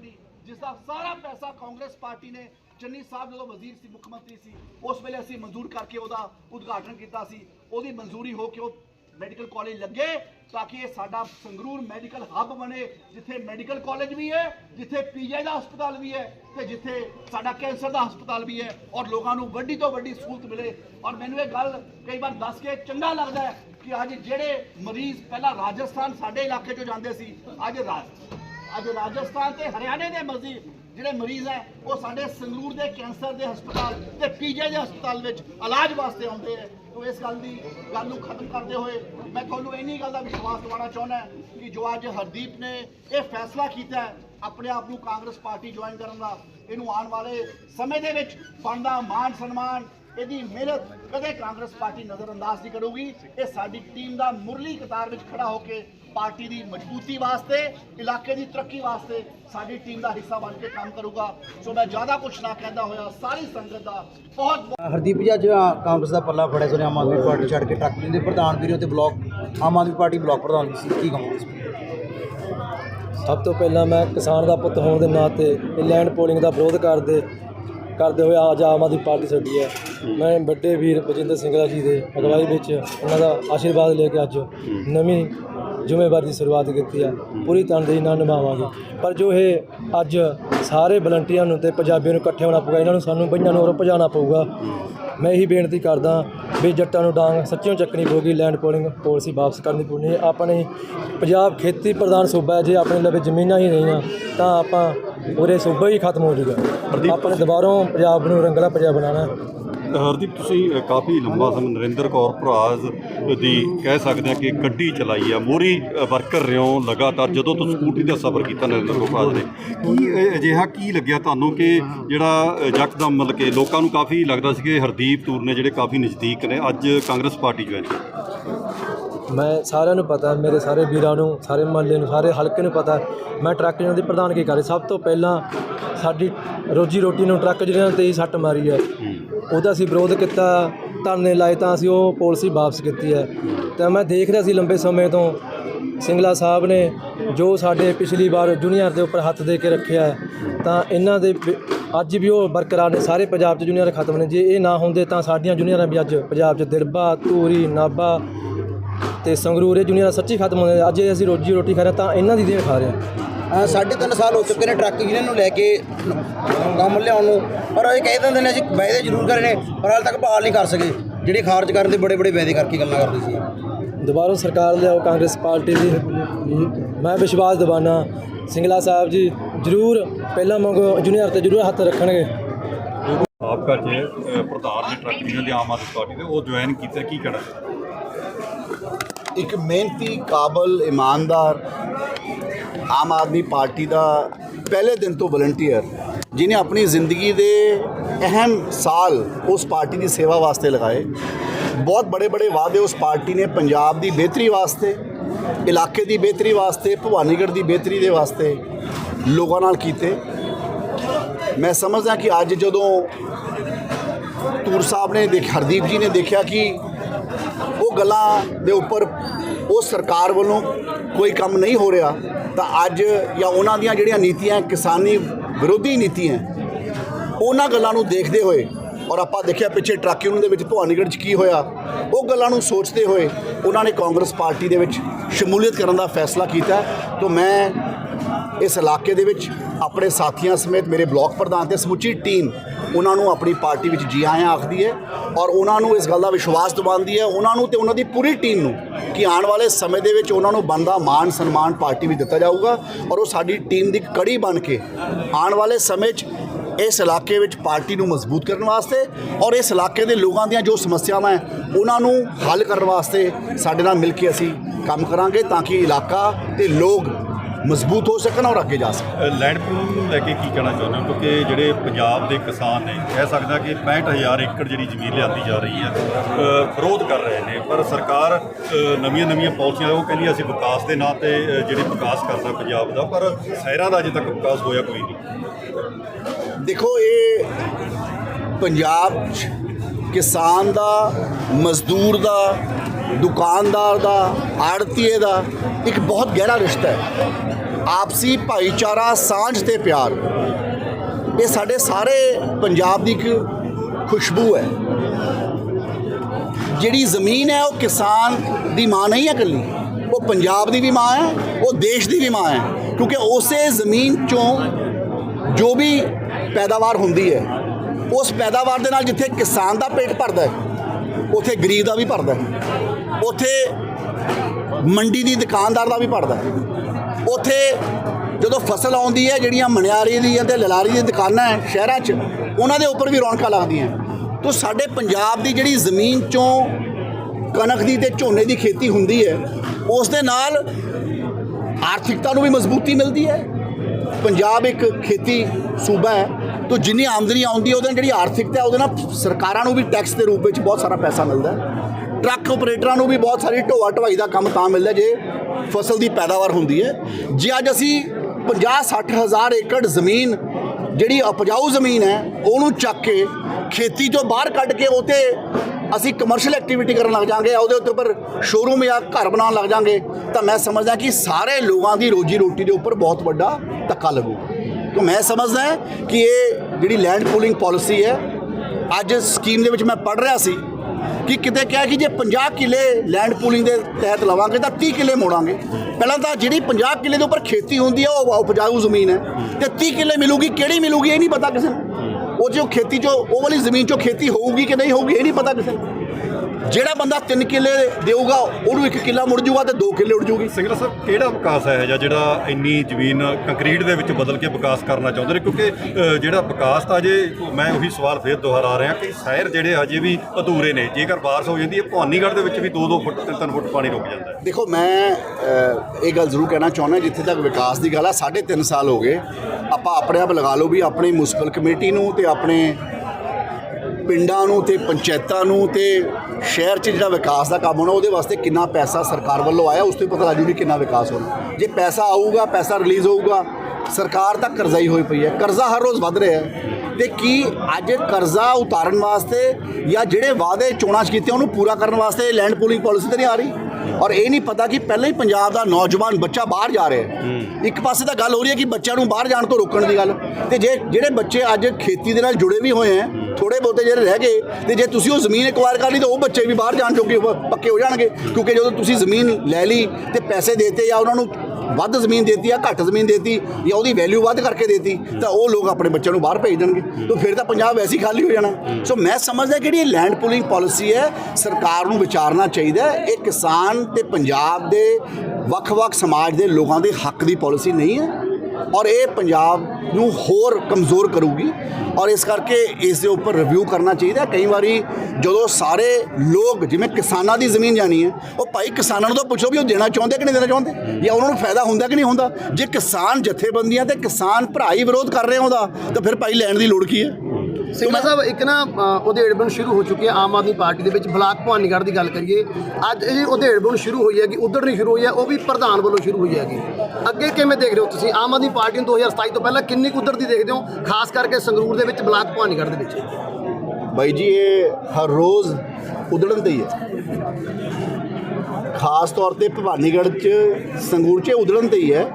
ਜਿਸ ਦਾ ਸਾਰਾ ਪੈਸਾ ਕਾਂਗਰਸ ਪਾਰਟੀ ਨੇ, ਚੰਨੀ ਸਾਹਿਬ ਜਦੋਂ ਵਜ਼ੀਰ ਸੀ, ਮੁੱਖ ਮੰਤਰੀ ਸੀ, ਉਸ ਵੇਲੇ ਅਸੀਂ ਮਨਜ਼ੂਰ ਕਰਕੇ ਉਹਦਾ ਉਦਘਾਟਨ ਕੀਤਾ ਸੀ। ਉਹਦੀ ਮਨਜ਼ੂਰੀ ਹੋ ਕੇ ਉਹ ਮੈਡੀਕਲ ਕਾਲਜ ਲੱਗੇ ਤਾਂ ਕਿ ਇਹ ਸਾਡਾ ਸੰਗਰੂਰ ਮੈਡੀਕਲ ਹੱਬ ਬਣੇ, ਜਿੱਥੇ ਮੈਡੀਕਲ ਕਾਲਜ ਵੀ ਹੈ, ਜਿੱਥੇ ਪੀਜੀ ਦਾ ਹਸਪਤਾਲ ਵੀ ਹੈ ਤੇ ਜਿੱਥੇ ਸਾਡਾ ਕੈਂਸਰ ਦਾ ਹਸਪਤਾਲ ਵੀ ਹੈ ਔਰ ਲੋਕਾਂ ਨੂੰ ਵੱਡੀ ਤੋਂ ਵੱਡੀ ਸਹੂਲਤ ਮਿਲੇ। ਔਰ ਮੈਨੂੰ ਇਹ ਗੱਲ ਕਈ ਵਾਰ ਦੱਸ ਕੇ ਚੰਗਾ ਲੱਗਦਾ ਹੈ ਕਿ ਅੱਜ ਜਿਹੜੇ ਮਰੀਜ਼ ਪਹਿਲਾਂ ਰਾਜਸਥਾਨ ਸਾਡੇ ਇਲਾਕੇ ਚੋਂ ਜਾਂਦੇ ਸੀ, ਅੱਜ ਰਾਜ ਅੱਜ ਰਾਜਸਥਾਨ ਤੇ ਹਰਿਆਣੇ ਦੇ ਮਜ਼ੀਦ ਜਿਹੜੇ ਮਰੀਜ਼ ਹੈ, ਉਹ ਸਾਡੇ ਸੰਗਰੂਰ ਦੇ ਕੈਂਸਰ ਦੇ ਹਸਪਤਾਲ ਤੇ ਪੀਜੇ ਦੇ ਹਸਪਤਾਲ ਵਿੱਚ ਇਲਾਜ ਵਾਸਤੇ ਆਉਂਦੇ ਹੈ। ਤੋਂ ਇਸ ਗੱਲ ਦੀ ਗੱਲ ਨੂੰ ਖਤਮ ਕਰਦੇ ਹੋਏ ਮੈਂ ਤੁਹਾਨੂੰ ਇੰਨੀ ਗੱਲ ਦਾ ਵਿਸ਼ਵਾਸ ਦਿਵਾਉਣਾ ਚਾਹੁੰਦਾ ਕਿ ਜੋ ਅੱਜ ਹਰਦੀਪ ਨੇ ਇਹ ਫੈਸਲਾ ਕੀਤਾ ਆਪਣੇ ਆਪ ਨੂੰ ਕਾਂਗਰਸ ਪਾਰਟੀ ਜੁਆਇਨ ਕਰਨ ਦਾ, ਇਹਨੂੰ ਆਉਣ ਵਾਲੇ ਸਮੇਂ ਦੇ ਵਿੱਚ ਬਣਦਾ ਮਾਨ ਸਨਮਾਨ ਇਹਦੀ ਮਿਹਨਤ ਕਦੇ ਕਾਂਗਰਸ ਪਾਰਟੀ ਨਜ਼ਰ ਅੰਦਾਜ਼ ਨਹੀਂ ਕਰੂਗੀ। ਇਹ ਸਾਡੀ ਟੀਮ ਦਾ ਮੁਰਲੀ ਕਤਾਰ ਵਿੱਚ ਖੜਾ ਹੋ ਕੇ ਪਾਰਟੀ ਦੀ ਮਜ਼ਬੂਤੀ ਵਾਸਤੇ ਇਲਾਕੇ ਦੀ ਤਰੱਕੀ ਵਾਸਤੇ ਸਾਡੀ ਟੀਮ ਦਾ ਹਿੱਸਾ ਬਣ ਕੇ ਕੰਮ ਕਰੂਗਾ। ਸੋ ਮੈਂ ਜ਼ਿਆਦਾ ਕੁਝ ਨਾ ਕਹਿੰਦਾ ਹੋਇਆ ਸਾਰੀ ਸੰਗਤ ਦਾ ਬਹੁਤ ਹਰਦੀਪ ਜੀ ਅੱਜ ਕਾਂਗਰਸ ਦਾ ਪੱਲਾ ਫੜਿਆ ਸੋ ਆਮ ਆਦਮੀ ਪਾਰਟੀ ਛੱਡ ਕੇ ਟਰੱਕ ਦੇ ਪ੍ਰਧਾਨ ਵੀਰੋ ਤੇ block Aam Aadmi party block ਪ੍ਰਧਾਨ ਵੀ ਸੀ। ਕੀ ਕਹੋਗੇ? ਸਭ ਤੋਂ ਪਹਿਲਾਂ ਮੈਂ ਕਿਸਾਨ ਦਾ ਪੁੱਤ ਹੋਣ ਦੇ ਨਾਤੇ ਇਹ ਲੈਂਡ ਪੋਲਿੰਗ ਦਾ ਵਿਰੋਧ ਕਰਦੇ ਕਰਦੇ ਹੋਏ ਅੱਜ ਆਮ ਆਦਮੀ ਪਾਰਟੀ ਛੱਡੀ ਹੈ। ਮੈਂ ਵੱਡੇ ਵੀਰ ਬਜਿੰਦਰ ਸਿੰਘਲਾ ਜੀ ਦੇ ਅਗਵਾਈ ਵਿੱਚ ਉਹਨਾਂ ਦਾ ਆਸ਼ੀਰਵਾਦ ਲੈ ਕੇ ਅੱਜ ਨਵੀਂ ਜ਼ਿੰਮੇਵਾਰੀ ਦੀ ਸ਼ੁਰੂਆਤ ਕੀਤੀ ਆ। ਪੂਰੀ ਤਨਦੇਹੀ ਨਾਲ ਨਿਭਾਵਾਂਗੇ। ਪਰ ਜੋ ਇਹ ਅੱਜ ਸਾਰੇ ਵਲੰਟੀਅਰਾਂ ਨੂੰ ਤੇ ਪੰਜਾਬੀਆਂ ਨੂੰ ਇਕੱਠੇ ਹੋਣਾ ਪਊਗਾ, ਇਹਨਾਂ ਨੂੰ ਸਾਨੂੰ ਬਈਆਂ ਨੂੰ ਉਰੋਂ ਭਜਾਉਣਾ ਪਊਗਾ। ਮੈਂ ਇਹੀ ਬੇਨਤੀ ਕਰਦਾ ਵੀ ਜੱਟਾਂ ਨੂੰ ਡਾਂਗ ਸੱਚਿਓਂ ਚੱਕਣੀ ਪਊਗੀ, ਲੈਂਡ ਪੋਲਿੰਗ ਪਾਲਿਸੀ ਵਾਪਸ ਕਰਨੀ ਪਊਗੀ। ਆਪਣੇ ਪੰਜਾਬ ਖੇਤੀ ਪ੍ਰਧਾਨ ਸੂਬਾ ਹੈ, ਜੇ ਆਪਣੇ ਲਵੇ ਜ਼ਮੀਨਾਂ ਹੀ ਰਹੀਆਂ, ਤਾਂ ਆਪਾਂ ਉਰੇ ਸੂਬਾ ਹੀ ਖਤਮ ਹੋ ਜਾਊਗਾ। ਆਪਣੇ ਦੁਬਾਰੋਂ ਪੰਜਾਬ ਨੂੰ ਰੰਗਲਾ ਪੰਜਾਬ ਬਣਾਉਣਾ। ਹਰਦੀਪ ਤੁਸੀਂ ਕਾਫੀ ਲੰਬਾ ਸਮਾਂ ਨਰਿੰਦਰ ਕੌਰ ਭਰਾਜ਼ ਦੀ ਕਹਿ ਸਕਦੇ ਆ ਕਿ ਗੱਡੀ ਚਲਾਈ ਆ। ਮੋਰੀ ਵਰਕਰ ਰਿਓ ਲਗਾਤਾਰ ਜਦੋਂ ਤੋਂ ਸਕੂਟਰੀ ਦਾ ਸਫ਼ਰ ਕੀਤਾ ਨਰਿੰਦਰ ਕੌਰ ਭਰਾਜ਼ ਨੇ। ਕੀ ਅਜਿਹਾ ਕੀ ਲੱਗਿਆ ਤੁਹਾਨੂੰ ਕਿ ਜਿਹੜਾ ਯਕਦਮ ਮਤਲਬ ਕਿ ਲੋਕਾਂ ਨੂੰ ਕਾਫੀ ਲੱਗਦਾ ਸੀ ਕਿ ਹਰਦੀਪ ਤੂਰ ਨੇ ਜਿਹੜੇ ਕਾਫੀ ਨਜ਼ਦੀਕ ਨੇ ਅੱਜ ਕਾਂਗਰਸ ਪਾਰਟੀ ਜੁਆਇਨ ਕੀਤੀ? ਮੈਂ ਸਾਰਿਆਂ ਨੂੰ ਪਤਾ, ਮੇਰੇ ਸਾਰੇ ਵੀਰਾਂ ਨੂੰ, ਸਾਰੇ ਮਹੱਲੇ ਨੂੰ, ਸਾਰੇ ਹਲਕੇ ਨੂੰ ਪਤਾ, ਮੈਂ ਟਰੱਕ ਯੂਨੀਅਨ ਦੀ ਪ੍ਰਧਾਨਗੀ ਕਰ ਰਿਹਾ। ਸਭ ਤੋਂ ਪਹਿਲਾਂ ਸਾਡੀ ਰੋਜੀ ਰੋਟੀ ਨੂੰ ਟਰੱਕ ਯੂਨੀਅਨ ਤੇ ਹੀ ਸੱਟ ਮਾਰੀ ਹੈ। ਉਹਦਾ ਅਸੀਂ ਵਿਰੋਧ ਕੀਤਾ, ਧਰਨੇ ਲਾਏ ਤਾਂ ਅਸੀਂ ਉਹ ਪਾਲਿਸੀ ਵਾਪਸ ਕੀਤੀ ਹੈ। ਤਾਂ ਮੈਂ ਦੇਖ ਰਿਹਾ ਸੀ ਲੰਬੇ ਸਮੇਂ ਤੋਂ, ਸਿੰਗਲਾ ਸਾਹਿਬ ਨੇ ਜੋ ਸਾਡੇ ਪਿਛਲੀ ਵਾਰ ਜੂਨੀਅਰ ਦੇ ਉੱਪਰ ਹੱਥ ਦੇ ਕੇ ਰੱਖਿਆ ਤਾਂ ਇਹਨਾਂ ਦੇ ਅੱਜ ਵੀ ਉਹ ਬਰਕਰਾਰ ਨੇ, ਸਾਰੇ ਪੰਜਾਬ 'ਚ ਜੂਨੀਅਰ ਖਤਮ ਨੇ। ਜੇ ਇਹ ਨਾ ਹੁੰਦੇ ਤਾਂ ਸਾਡੀਆਂ ਜੂਨੀਅਰਾਂ ਵੀ ਅੱਜ ਪੰਜਾਬ 'ਚ ਦਿਰਬਾ, ਧੂਰੀ, ਨਾਭਾ ਤੇ ਸੰਗਰੂਰ ਇਹ ਜੂਨੀਅਰ ਸੱਚੀ ਖਤਮ ਹੁੰਦੇ ਅੱਜ ਇਹ ਅਸੀਂ ਰੋਜੀ ਰੋਟੀ ਖਾ ਰਹੇ ਹਾਂ ਤਾਂ ਇਹਨਾਂ ਦੀ ਦੇਣ ਖਾ ਰਹੇ ਹਾਂ। ਅ, ਸਾਢੇ ਤਿੰਨ ਸਾਲ ਹੋ ਚੁੱਕੇ ਨੇ ਟਰੱਕ ਯੂਨੀਅਨ ਨੂੰ ਲੈ ਕੇ ਕੰਮ ਲਿਆਉਣ ਨੂੰ। ਪਰ ਇਹ ਕਹਿ ਦਿੰਦੇ ਨੇ ਅਸੀਂ ਵਾਅਦੇ ਜ਼ਰੂਰ ਕਰੇ ਨੇ ਪਰ ਹਾਲ ਤੱਕ ਬਹਾਲ ਨਹੀਂ ਕਰ ਸਕੇ। ਜਿਹੜੇ ਖਾਰਜ ਕਰਨ ਦੇ ਬੜੇ ਬੜੇ ਵਾਅਦੇ ਕਰਕੇ ਗੱਲਾਂ ਕਰਦੇ ਸੀ। ਦੁਬਾਰਾ ਸਰਕਾਰ ਲਿਆਓ ਕਾਂਗਰਸ ਪਾਰਟੀ ਦੀ। ਮੈਂ ਵਿਸ਼ਵਾਸ ਦਿਵਾਨਾ। ਸਿੰਗਲਾ ਸਾਹਿਬ ਜੀ ਜ਼ਰੂਰ ਪਹਿਲਾਂ ਵਾਂਗੂ ਜੂਨੀਅਰ ਤੇ ਜ਼ਰੂਰ ਹੱਥ ਰੱਖਣਗੇ। ਆਪਕਾ ਜੇ ਪ੍ਰਧਾਨ ਨੇ ਟਰੱਕ ਯੂਨੀਅਨ ਦੇ ਆਮ ਆਦਮੀ ਪਾਰਟੀ ਦੇ ਉਹ ਜੁਆਇਨ ਕੀਤਾ ਕੀ ਕਹਿਣਾ? ਇੱਕ ਮਿਹਨਤੀ, ਕਾਬਲ, ਇਮਾਨਦਾਰ ਆਮ ਆਦਮੀ ਪਾਰਟੀ ਦਾ ਪਹਿਲੇ ਦਿਨ ਤੋਂ ਵਲੰਟੀਅਰ ਜਿਨੇ ਆਪਣੀ ਜ਼ਿੰਦਗੀ ਦੇ ਅਹਿਮ ਸਾਲ ਉਸ ਪਾਰਟੀ ਦੀ ਸੇਵਾ ਵਾਸਤੇ ਲਗਾਏ। ਬਹੁਤ ਬੜੇ ਬੜੇ ਵਾਅਦੇ ਉਸ ਪਾਰਟੀ ਨੇ ਪੰਜਾਬ ਦੀ ਬਿਹਤਰੀ ਵਾਸਤੇ, ਇਲਾਕੇ ਦੀ ਬਿਹਤਰੀ ਵਾਸਤੇ, ਭਵਾਨੀਗੜ੍ਹ ਦੀ ਬਿਹਤਰੀ ਦੇ ਵਾਸਤੇ ਲੋਕਾਂ ਨਾਲ ਕੀਤੇ। ਮੈਂ ਸਮਝਦਾ ਕਿ ਅੱਜ ਜਦੋਂ ਤੂਰ ਸਾਹਿਬ ਨੇ ਦੇਖ ਹਰਦੀਪ ਜੀ ਨੇ ਦੇਖਿਆ ਕਿ ਉਹ ਗੱਲਾਂ ਦੇ ਉੱਪਰ ਉਹ ਸਰਕਾਰ ਵੱਲੋਂ ਕੋਈ ਕੰਮ ਨਹੀਂ ਹੋ ਰਿਹਾ, ਤਾਂ ਅੱਜ ਜਾਂ ਉਹਨਾਂ ਦੀਆਂ ਜਿਹੜੀਆਂ ਨੀਤੀਆਂ ਕਿਸਾਨੀ ਵਿਰੋਧੀ ਨੀਤੀਆਂ ਉਹਨਾਂ ਗੱਲਾਂ ਨੂੰ ਦੇਖਦੇ ਹੋਏ ਔਰ ਆਪਾਂ ਦੇਖਿਆ ਪਿੱਛੇ ਟਰੱਕ ਯੂਨੀਅਨ ਦੇ ਵਿੱਚ ਭਵਾਨੀਗੜ੍ਹ 'ਚ ਕੀ ਹੋਇਆ, ਉਹ ਗੱਲਾਂ ਨੂੰ ਸੋਚਦੇ ਹੋਏ ਉਹਨਾਂ ਨੇ ਕਾਂਗਰਸ ਪਾਰਟੀ ਦੇ ਵਿੱਚ ਸ਼ਮੂਲੀਅਤ ਕਰਨ ਦਾ ਫੈਸਲਾ ਕੀਤਾ ਤਾਂ ਮੈਂ ਇਸ ਇਲਾਕੇ ਦੇ ਵਿੱਚ ਆਪਣੇ ਸਾਥੀਆਂ ਸਮੇਤ ਮੇਰੇ ਬਲਾਕ ਪ੍ਰਧਾਨ ਤੇ ਸਮੁੱਚੀ ਟੀਮ ਉਹਨਾਂ ਨੂੰ ਆਪਣੀ ਪਾਰਟੀ ਵਿੱਚ ਜੀ ਆਇਆਂ ਆਖਦੀ ਹੈ ਔਰ ਉਹਨਾਂ ਨੂੰ ਇਸ ਗੱਲ ਦਾ ਵਿਸ਼ਵਾਸ ਦਿਵਾਉਂਦੀ ਹੈ ਉਹਨਾਂ ਨੂੰ ਤੇ ਉਹਨਾਂ ਦੀ ਪੂਰੀ ਟੀਮ ਨੂੰ ਕਿ ਆਉਣ ਵਾਲੇ ਸਮੇਂ ਦੇ ਵਿੱਚ ਉਹਨਾਂ ਨੂੰ ਬੰਦਾ ਮਾਨ ਸਨਮਾਨ ਪਾਰਟੀ ਵਿੱਚ ਦਿੱਤਾ ਜਾਊਗਾ ਔਰ ਉਹ ਸਾਡੀ ਟੀਮ ਦੀ ਕੜੀ ਬਣ ਕੇ ਆਉਣ ਵਾਲੇ ਸਮੇਂ 'ਚ ਇਸ ਇਲਾਕੇ ਵਿੱਚ ਪਾਰਟੀ ਨੂੰ ਮਜ਼ਬੂਤ ਕਰਨ ਵਾਸਤੇ ਔਰ ਇਸ ਇਲਾਕੇ ਦੇ ਲੋਕਾਂ ਦੀਆਂ ਜੋ ਸਮੱਸਿਆਵਾਂ ਹੈ, ਉਹਨਾਂ ਨੂੰ ਹੱਲ ਕਰਨ ਵਾਸਤੇ ਸਾਡੇ ਨਾਲ ਮਿਲ ਕੇ ਅਸੀਂ ਕੰਮ ਕਰਾਂਗੇ ਤਾਂ ਕਿ ਇਲਾਕਾ ਤੇ ਲੋਕ ਮਜ਼ਬੂਤ ਹੋ ਸਕਣ ਔਰ ਅੱਗੇ ਜਾ ਸਕਣ। ਲੈਂਡ ਪੂਲਿੰਗ ਨੂੰ ਲੈ ਕੇ ਕੀ ਕਹਿਣਾ ਚਾਹੁੰਦੇ ਹੋ? ਕਿਉਂਕਿ ਜਿਹੜੇ ਪੰਜਾਬ ਦੇ ਕਿਸਾਨ ਨੇ ਕਹਿ ਸਕਦਾ ਕਿ 65000 ਏਕੜ ਜਿਹੜੀ ਜ਼ਮੀਨ ਲਿਆਂਦੀ ਜਾ ਰਹੀ ਹੈ ਵਿਰੋਧ ਕਰ ਰਹੇ ਨੇ। ਪਰ ਸਰਕਾਰ ਨਵੀਆਂ ਨਵੀਆਂ ਪਾਲਿਸੀਆਂ ਉਹ ਕਹਿੰਦੀ ਅਸੀਂ ਵਿਕਾਸ ਦੇ ਨਾਂ ਤੇ ਜਿਹੜੇ ਵਿਕਾਸ ਕਰਨਾ ਪੰਜਾਬ ਦਾ ਪਰ ਸ਼ਹਿਰਾਂ ਦਾ ਅਜੇ ਤੱਕ ਵਿਕਾਸ ਹੋਇਆ ਕੋਈ ਨਹੀਂ। ਦੇਖੋ ਇਹ ਪੰਜਾਬ ਕਿਸਾਨ ਦਾ ਮਜ਼ਦੂਰ ਦਾ ਦੁਕਾਨਦਾਰ ਦਾ ਆੜਤੀਏ ਦਾ ਇੱਕ ਬਹੁਤ ਗਹਿਰਾ ਰਿਸ਼ਤਾ ਹੈ। ਆਪਸੀ ਭਾਈਚਾਰਾ, ਸਾਂਝ ਤੇ ਪਿਆਰ। ਇਹ ਸਾਡੇ ਸਾਰੇ ਪੰਜਾਬ ਦੀ ਇੱਕ ਖੁਸ਼ਬੂ ਹੈ। ਜਿਹੜੀ ਜ਼ਮੀਨ ਹੈ, ਉਹ ਕਿਸਾਨ ਦੀ ਮਾਂ ਨਹੀਂ ਹੈ ਇਕੱਲੀ। ਉਹ ਪੰਜਾਬ ਦੀ ਵੀ ਮਾਂ ਹੈ, ਉਹ ਦੇਸ਼ ਦੀ ਵੀ ਮਾਂ ਹੈ। ਕਿਉਂਕਿ ਉਸੇ ਜ਼ਮੀਨ ਚੋਂ ਜੋ ਵੀ ਪੈਦਾਵਾਰ ਹੁੰਦੀ ਹੈ, ਉਸ ਪੈਦਾਵਾਰ ਦੇ ਨਾਲ ਜਿੱਥੇ ਕਿਸਾਨ ਦਾ ਪੇਟ ਭਰਦਾ ਹੈ, ਉੱਥੇ ਗਰੀਬ ਦਾ ਵੀ ਭਰਦਾ ਹੈ। ਉੱਥੇ ਮੰਡੀ ਦੀ ਦੁਕਾਨਦਾਰ ਦਾ ਵੀ ਭਰਦਾ ਹੈ। ਉੱਥੇ ਜਦੋਂ ਫਸਲ ਆਉਂਦੀ ਹੈ, ਜਿਹੜੀਆਂ ਮਨਿਆਰੀ ਦੀਆਂ ਅਤੇ ਲਲਾਰੀ ਦੀਆਂ ਦੁਕਾਨਾਂ ਹੈ ਸ਼ਹਿਰਾਂ 'ਚ, ਉਹਨਾਂ ਦੇ ਉੱਪਰ ਵੀ ਰੌਣਕਾਂ ਲੱਗਦੀਆਂ ਤੋਂ ਸਾਡੇ ਪੰਜਾਬ ਦੀ ਜਿਹੜੀ ਜ਼ਮੀਨ ਚੋਂ ਕਣਕ ਦੀ ਤੇ ਝੋਨੇ ਦੀ ਖੇਤੀ ਹੁੰਦੀ ਹੈ, ਉਸ ਦੇ ਨਾਲ ਆਰਥਿਕਤਾ ਨੂੰ ਵੀ ਮਜ਼ਬੂਤੀ ਮਿਲਦੀ ਹੈ। ਪੰਜਾਬ ਇੱਕ ਖੇਤੀ ਸੂਬਾ ਹੈ, ਤੋਂ ਜਿੰਨੀ ਆਮਦਨੀ ਆਉਂਦੀ ਹੈ, ਉਹਦੇ ਨਾਲ ਜਿਹੜੀ ਆਰਥਿਕਤਾ ਉਹਦੇ ਨਾਲ ਸਰਕਾਰਾਂ ਨੂੰ ਵੀ ਟੈਕਸ ਦੇ ਰੂਪ ਵਿੱਚ ਬਹੁਤ ਸਾਰਾ ਪੈਸਾ ਮਿਲਦਾ ਹੈ। ਟਰੱਕ ਆਪਰੇਟਰਾਂ ਨੂੰ ਵੀ ਬਹੁਤ ਸਾਰੀ ਢੋਆ ਢਵਾਈ ਦਾ ਕੰਮ ਤਾਂ ਮਿਲਦਾ ਜੇ ਫਸਲ ਦੀ ਪੈਦਾਵਾਰ ਹੁੰਦੀ ਹੈ। ਜੇ ਅੱਜ ਅਸੀਂ 50 60 ਹਜ਼ਾਰ ਏਕੜ ਜ਼ਮੀਨ, ਜਿਹੜੀ ਉਪਜਾਊ ਜ਼ਮੀਨ ਹੈ, ਉਹਨੂੰ ਚੱਕ ਕੇ ਖੇਤੀ ਤੋਂ ਬਾਹਰ ਕੱਢ ਕੇ ਉਹ 'ਤੇ ਅਸੀਂ ਕਮਰਸ਼ੀਅਲ ਐਕਟੀਵਿਟੀ ਕਰਨ ਲੱਗ ਜਾਾਂਗੇ, ਉਹਦੇ ਉੱਤੇ ਉੱਪਰ ਸ਼ੋਰੂਮ ਜਾਂ ਘਰ ਬਣਾਉਣ ਲੱਗ ਜਾਾਂਗੇ, ਤਾਂ ਮੈਂ ਸਮਝਦਾ ਕਿ ਸਾਰੇ ਲੋਕਾਂ ਦੀ ਰੋਜੀ ਰੋਟੀ ਦੇ ਉੱਪਰ ਬਹੁਤ ਵੱਡਾ ਧੱਕਾ ਲੱਗੂਗਾ ਤਾਂ ਮੈਂ ਸਮਝਦਾ ਕਿ ਇਹ ਜਿਹੜੀ ਲੈਂਡ ਪੂਲਿੰਗ ਪਾਲਿਸੀ ਹੈ, ਅੱਜ ਸਕੀਮ ਦੇ ਵਿੱਚ ਮੈਂ ਪੜ੍ਹ ਰਿਹਾ ਸੀ ਕਿ ਕਿਤੇ ਕਿਹਾ ਕਿ ਜੇ 50 ਕਿੱਲੇ ਲੈਂਡ ਪੂਲਿੰਗ ਦੇ ਤਹਿਤ ਲਵਾਂਗੇ ਤਾਂ 30 ਕਿੱਲੇ ਮੋੜਾਂਗੇ। ਪਹਿਲਾਂ ਤਾਂ ਜਿਹੜੀ 50 ਕਿੱਲੇ ਦੇ ਉੱਪਰ ਖੇਤੀ ਹੁੰਦੀ ਹੈ ਉਹ ਉਪਜਾਊ ਜ਼ਮੀਨ ਹੈ। ਤੇ 30 ਕਿੱਲੇ ਮਿਲੂਗੀ, ਕਿਹੜੀ ਮਿਲੂਗੀ ਇਹ ਨਹੀਂ ਪਤਾ ਕਿਸੇ ਨੂੰ। ਉਹ ਜੋ ਖੇਤੀ ਚੋਂ, ਉਹ ਵਾਲੀ ਜ਼ਮੀਨ ਚੋਂ ਖੇਤੀ ਹੋਊਗੀ ਕਿ ਨਹੀਂ ਹੋਊਗੀ, ਇਹ ਨਹੀਂ ਪਤਾ ਕਿਸੇ ਨੂੰ। ਜਿਹੜਾ ਬੰਦਾ 3 ਕਿੱਲੇ ਦੇਊਗਾ ਉਹਨੂੰ 1 ਕਿੱਲਾ ਮੁੜ ਜੂਗਾ ਤੇ 2 ਕਿੱਲੇ ਉੜ ਜੂਗੀ। ਸਿੰਗਲਾ ਸਾਹਿਬ ਕਿਹੜਾ ਵਿਕਾਸ ਹੈ ਜਾਂ ਜਿਹੜਾ ਇੰਨੀ ਜ਼ਮੀਨ ਕੰਕਰੀਟ ਦੇ ਵਿੱਚ ਬਦਲ ਕੇ ਵਿਕਾਸ ਕਰਨਾ ਚਾਹੁੰਦੇ ਨੇ? ਕਿਉਂਕਿ ਜਿਹੜਾ ਵਿਕਾਸ ਤਾਂ ਅਜੇ ਮੈਂ ਉਹੀ ਸਵਾਲ ਫੇਰ ਦੁਹਰਾ ਰਿਹਾ ਕਿ ਸ਼ਹਿਰ ਜਿਹੜੇ ਹਜੇ ਵੀ ਅਧੂਰੇ ਨੇ ਜੇਕਰ ਬਾਰਿਸ਼ ਹੋ ਜਾਂਦੀ ਹੈ ਭਵਾਨੀਗੜ੍ਹ ਦੇ ਵਿੱਚ ਵੀ 2-2 ਫੁੱਟ 3-3 ਫੁੱਟ ਪਾਣੀ ਰੁਕ ਜਾਂਦਾ ਹੈ। ਦੇਖੋ ਮੈਂ ਇਹ ਗੱਲ ਜ਼ਰੂਰ ਕਹਿਣਾ ਚਾਹੁੰਦਾ ਜਿੱਥੇ ਤੱਕ ਵਿਕਾਸ ਦੀ ਗੱਲ ਆ ਸਾਢੇ ਤਿੰਨ ਸਾਲ ਹੋ ਗਏ ਆਪਾਂ ਆਪਣੇ ਆਪ ਲਗਾ ਲਓ ਵੀ ਆਪਣੀ ਮਿਊਨਿਸਪਲ ਕਮੇਟੀ ਨੂੰ ਤੇ ਆਪਣੇ ਪਿੰਡਾਂ ਨੂੰ ਤੇ ਪੰਚਾਇਤਾਂ ਨੂੰ ਤੇ ਸ਼ਹਿਰ 'ਚ ਜਿਹੜਾ ਵਿਕਾਸ ਦਾ ਕੰਮ ਹੋਣਾ ਉਹਦੇ ਵਾਸਤੇ ਕਿੰਨਾ ਪੈਸਾ ਸਰਕਾਰ ਵੱਲੋਂ ਆਇਆ ਉਸ ਤੋਂ ਹੀ ਪਤਾ ਲੱਗ ਜੂ ਵੀ ਕਿੰਨਾ ਵਿਕਾਸ ਹੋਣਾ। ਜੇ ਪੈਸਾ ਆਊਗਾ ਪੈਸਾ ਰਿਲੀਜ਼ ਹੋਊਗਾ ਸਰਕਾਰ ਤਾਂ ਕਰਜ਼ਾਈ ਹੋਈ ਪਈ ਹੈ। ਕਰਜ਼ਾ ਹਰ ਰੋਜ਼ ਵੱਧ ਰਿਹਾ ਹੈ। ਤੇ ਕੀ ਅੱਜ ਕਰਜ਼ਾ ਉਤਾਰਨ ਵਾਸਤੇ ਜਾਂ ਜਿਹੜੇ ਵਾਅਦੇ ਚੋਣਾਂ 'ਚ ਕੀਤੇ ਉਹਨੂੰ ਪੂਰਾ ਕਰਨ ਵਾਸਤੇ ਲੈਂਡ ਪੂਲਿੰਗ ਪਾਲਿਸੀ ਤਾਂ ਨਹੀਂ ਆ ਰਹੀ? ਔਰ ਇਹ ਨਹੀਂ ਪਤਾ ਕਿ ਪਹਿਲਾਂ ਹੀ ਪੰਜਾਬ ਦਾ ਨੌਜਵਾਨ ਬੱਚਾ ਬਾਹਰ ਜਾ ਰਿਹਾ ਹੈ। ਇੱਕ ਪਾਸੇ ਤਾਂ ਗੱਲ ਹੋ ਰਹੀ ਹੈ ਕਿ ਬੱਚਿਆਂ ਨੂੰ ਬਾਹਰ ਜਾਣ ਤੋਂ ਰੋਕਣ ਦੀ ਗੱਲ। ਤੇ ਜੇ ਜਿਹੜੇ ਬੱਚੇ ਅੱਜ ਖੇਤੀ ਦੇ ਨਾਲ ਜੁੜੇ ਵੀ ਹੋਏ ਹੈ ਥੋੜੇ ਬਹੁਤੇ ਜਿਹੜੇ ਰਹਿ ਗਏ ਤੇ ਜੇ ਤੁਸੀਂ ਉਹ ਜ਼ਮੀਨ ਐਕਵਾਇਰ ਕਰ ਲਈ ਤਾਂ ਉਹ ਬੱਚੇ ਵੀ ਬਾਹਰ ਜਾਣ ਜੋਗੇ ਪ- ਪੱਕੇ ਹੋ ਜਾਣਗੇ। ਕਿਉਂਕਿ ਜਦੋਂ ਤੁਸੀਂ ਜ਼ਮੀਨ ਲੈ ਲਈ ਤੇ ਪੈਸੇ ਦੇਤੇ ਜਾਂ ਉਹਨਾਂ ਨੂੰ ਵੱਧ ਜ਼ਮੀਨ ਦੇਤੀ ਆ ਘੱਟ ਜ਼ਮੀਨ ਦੇਤੀ ਜਾਂ ਉਹਦੀ ਵੈਲਿਊ ਵੱਧ ਕਰਕੇ ਦੇਤੀ, ਤਾਂ ਉਹ ਲੋਕ ਆਪਣੇ ਬੱਚਿਆਂ ਨੂੰ ਬਾਹਰ ਭੇਜ ਦੇਣਗੇ। ਤਾਂ ਫਿਰ ਤਾਂ ਪੰਜਾਬ ਵੈਸੇ ਹੀ ਖਾਲੀ ਹੋ ਜਾਣਾ। ਸੋ ਮੈਂ ਸਮਝਦਾ ਕਿ ਜਿਹੜੀ ਲੈਂਡ ਪੂਲਿੰਗ ਪਾਲਿਸੀ ਹੈ, ਸਰਕਾਰ ਨੂੰ ਵਿਚਾਰਨਾ ਚਾਹੀਦਾ ਇਹ ਕਿਸਾਨ ਤੇ ਪੰਜਾਬ ਦੇ ਵੱਖ-ਵੱਖ ਸਮਾਜ ਦੇ ਲੋਕਾਂ ਦੇ ਹੱਕ ਦੀ ਪਾਲਿਸੀ ਨਹੀਂ ਹੈ। ਔਰ ਇਹ ਪੰਜਾਬ ਨੂੰ ਹੋਰ ਕਮਜ਼ੋਰ ਕਰੂਗੀ ਔਰ ਇਸ ਕਰਕੇ ਇਸ ਦੇ ਉੱਪਰ ਰਿਵਿਊ ਕਰਨਾ ਚਾਹੀਦਾ। ਕਈ ਵਾਰੀ ਜਦੋਂ ਸਾਰੇ ਲੋਕ, ਜਿਵੇਂ ਕਿਸਾਨਾਂ ਦੀ ਜ਼ਮੀਨ ਜਾਣੀ ਹੈ, ਉਹ ਭਾਈ ਕਿਸਾਨਾਂ ਨੂੰ ਤਾਂ ਪੁੱਛੋ ਵੀ ਉਹ ਦੇਣਾ ਚਾਹੁੰਦੇ ਕਿ ਨਹੀਂ ਦੇਣਾ ਚਾਹੁੰਦੇ? ਜਾਂ ਉਹਨਾਂ ਨੂੰ ਫਾਇਦਾ ਹੁੰਦਾ ਕਿ ਨਹੀਂ ਹੁੰਦਾ? ਜੇ ਕਿਸਾਨ ਜਥੇਬੰਦੀਆਂ ਤੇ ਕਿਸਾਨ ਭਰਾ ਹੀ ਵਿਰੋਧ ਕਰ ਰਹੇ ਉਹਦਾ, ਤਾਂ ਫਿਰ ਭਾਈ ਲੈਣ ਦੀ ਲੋੜ ਕੀ ਹੈ? ਸਿੰਘਲਾ ਸਾਹਿਬ ਇੱਕ ਨਾ ਅ, ਉਧੇੜਬਣ ਸ਼ੁਰੂ ਹੋ ਚੁੱਕੀ ਹੈ ਆਮ ਆਦਮੀ ਪਾਰਟੀ ਦੇ ਵਿੱਚ। ਬਲਾਕ ਭਵਾਨੀਗੜ੍ਹ ਦੀ ਗੱਲ ਕਰੀਏ ਅੱਜ ਇਹ ਉਧੇੜਬਣ ਸ਼ੁਰੂ ਹੋਈ ਹੈਗੀ ਉਧਰ ਸ਼ੁਰੂ ਹੋਈ ਹੈ ਉਹ ਵੀ ਪ੍ਰਧਾਨ ਵੱਲੋਂ ਸ਼ੁਰੂ ਹੋਈ ਹੈਗੀ। ਅੱਗੇ ਕਿਵੇਂ ਦੇਖ ਰਹੇ ਹੋ ਤੁਸੀਂ? ਆਮ ਆਦਮੀ ਪਾਰਟੀ ਨੂੰ 2027 ਤੋਂ ਪਹਿਲਾਂ ਕਿੰਨੀ ਕੁ ਉਧਰ ਦੇਖਦੇ ਹੋ? ਖਾਸ ਕਰਕੇ ਸੰਗਰੂਰ ਦੇ ਵਿੱਚ ਬਲਾਕ ਭਵਾਨੀਗੜ੍ਹ ਦੇ ਵਿੱਚ। ਬਾਈ ਜੀ ਇਹ ਹਰ ਰੋਜ਼ ਉਧੜਨ ਤੇ ਹੀ ਹੈ। ਖਾਸ ਤੌਰ ਤੇ ਭਵਾਨੀਗੜ੍ਹ 'ਚ ਸੰਗਰੂਰ 'ਚ ਉਧੜਨ ਤੇ ਹੀ ਹੈ।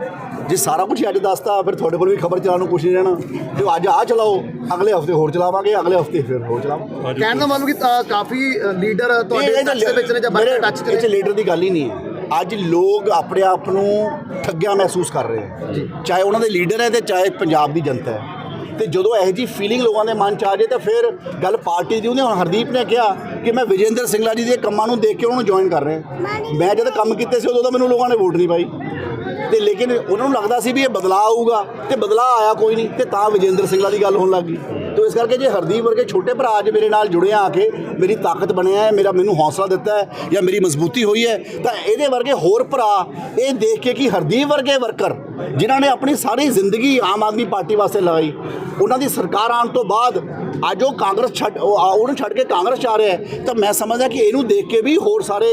ਜੇ ਸਾਰਾ ਕੁਝ ਅੱਜ ਦੱਸਤਾ ਫਿਰ ਤੁਹਾਡੇ ਕੋਲ ਵੀ ਖਬਰ ਚਲਾਉਣ ਨੂੰ ਕੁਛ ਨਹੀਂ ਰਹਿਣਾ। ਜੋ ਅੱਜ ਆ ਚਲਾਓ ਅਗਲੇ ਹਫ਼ਤੇ ਹੋਰ ਚਲਾਵਾਂਗੇ ਅਗਲੇ ਹਫ਼ਤੇ ਫਿਰ ਹੋਰ ਚਲਾਵਾਂਗੇ। ਕਹਿਣ ਦਾ ਮਤਲਬ ਕਿ ਅ, ਕਾਫੀ ਲੀਡਰ ਤੁਹਾਡੇ ਟੱਚ ਦੇ ਵਿੱਚ ਨੇ ਜਾਂ ਬਾਕੀ ਟੱਚ ਇਹ 'ਚ ਨੇ? ਲੀਡਰ ਦੀ ਗੱਲ ਹੀ ਨਹੀਂ ਹੈ। ਅੱਜ ਲੋਕ ਆਪਣੇ ਆਪ ਨੂੰ ਠੱਗਿਆ ਮਹਿਸੂਸ ਕਰ ਰਹੇ ਹੈ। ਚਾਹੇ ਉਹਨਾਂ ਦੇ ਲੀਡਰ ਹੈ ਤੇ ਚਾਹੇ ਪੰਜਾਬ ਦੀ ਜਨਤਾ ਹੈ। ਤੇ ਜਦੋਂ ਇਹੋ ਜੀ ਫੀਲਿੰਗ ਲੋਕਾਂ ਦੇ ਮਨ ਚ ਆ ਜੇ ਤਾਂ ਫਿਰ ਗੱਲ ਪਾਰਟੀ ਦੀ ਉਹਨੇ ਹੁਣ ਹਰਦੀਪ ਨੇ ਕਿਹਾ ਕਿ ਮੈਂ ਵਿਜੇਂਦਰ ਸਿੰਘਲਾ ਜੀ ਦੇ ਕੰਮਾਂ ਨੂੰ ਦੇਖ ਕੇ ਉਹਨਾਂ ਨੂੰ ਜੁਆਇਨ ਕਰ ਰਿਹਾ। ਮੈਂ ਜਦ ਕੰਮ ਕੀਤੇ ਸੀ ਉਦੋਂ ਤਾਂ ਮੈਨੂੰ ਲੋਕਾਂ ਨੇ ਵੋਟ ਨਹੀਂ ਪਾਈ। ਤੇ ਲੇਕਿਨ ਉਹਨਾਂ ਨੂੰ ਲੱਗਦਾ ਸੀ ਵੀ ਇਹ ਬਦਲਾਅ ਆਊਗਾ ਤੇ ਬਦਲਾਅ ਆਇਆ ਕੋਈ ਨਹੀਂ ਤੇ ਤਾਂ ਵਿਜੇਂਦਰ ਸਿੰਘਲਾ ਦੀ ਗੱਲ ਹੋਣ ਲੱਗ ਗਈ। ਇਸ ਕਰਕੇ ਜੇ ਹਰਦੀਪ ਵਰਗੇ ਛੋਟੇ ਭਰਾ ਅੱਜ ਮੇਰੇ ਨਾਲ ਜੁੜਿਆ ਆ ਕੇ ਮੇਰੀ ਤਾਕਤ ਬਣਿਆ ਹੈ, ਮੇਰਾ ਮੈਨੂੰ ਹੌਸਲਾ ਦਿੱਤਾ ਹੈ ਜਾਂ ਮੇਰੀ ਮਜ਼ਬੂਤੀ ਹੋਈ ਹੈ, ਤਾਂ ਇਹਦੇ ਵਰਗੇ ਹੋਰ ਭਰਾ ਇਹ ਦੇਖ ਕੇ ਕਿ ਹਰਦੀਪ ਵਰਗੇ ਵਰਕਰ ਜਿਨ੍ਹਾਂ ਨੇ ਆਪਣੀ ਸਾਰੀ ਜ਼ਿੰਦਗੀ ਆਮ ਆਦਮੀ ਪਾਰਟੀ ਵਾਸਤੇ ਲਗਾਈ ਉਹਨਾਂ ਦੀ ਸਰਕਾਰ ਆਉਣ ਤੋਂ ਬਾਅਦ ਅੱਜ ਉਹ ਕਾਂਗਰਸ ਛੱਡ ਉਹਨੂੰ ਛੱਡ ਕੇ ਕਾਂਗਰਸ 'ਚ ਆ ਰਿਹਾ ਹੈ, ਤਾਂ ਮੈਂ ਸਮਝਦਾ ਕਿ ਇਹਨੂੰ ਦੇਖ ਕੇ ਵੀ ਹੋਰ ਸਾਰੇ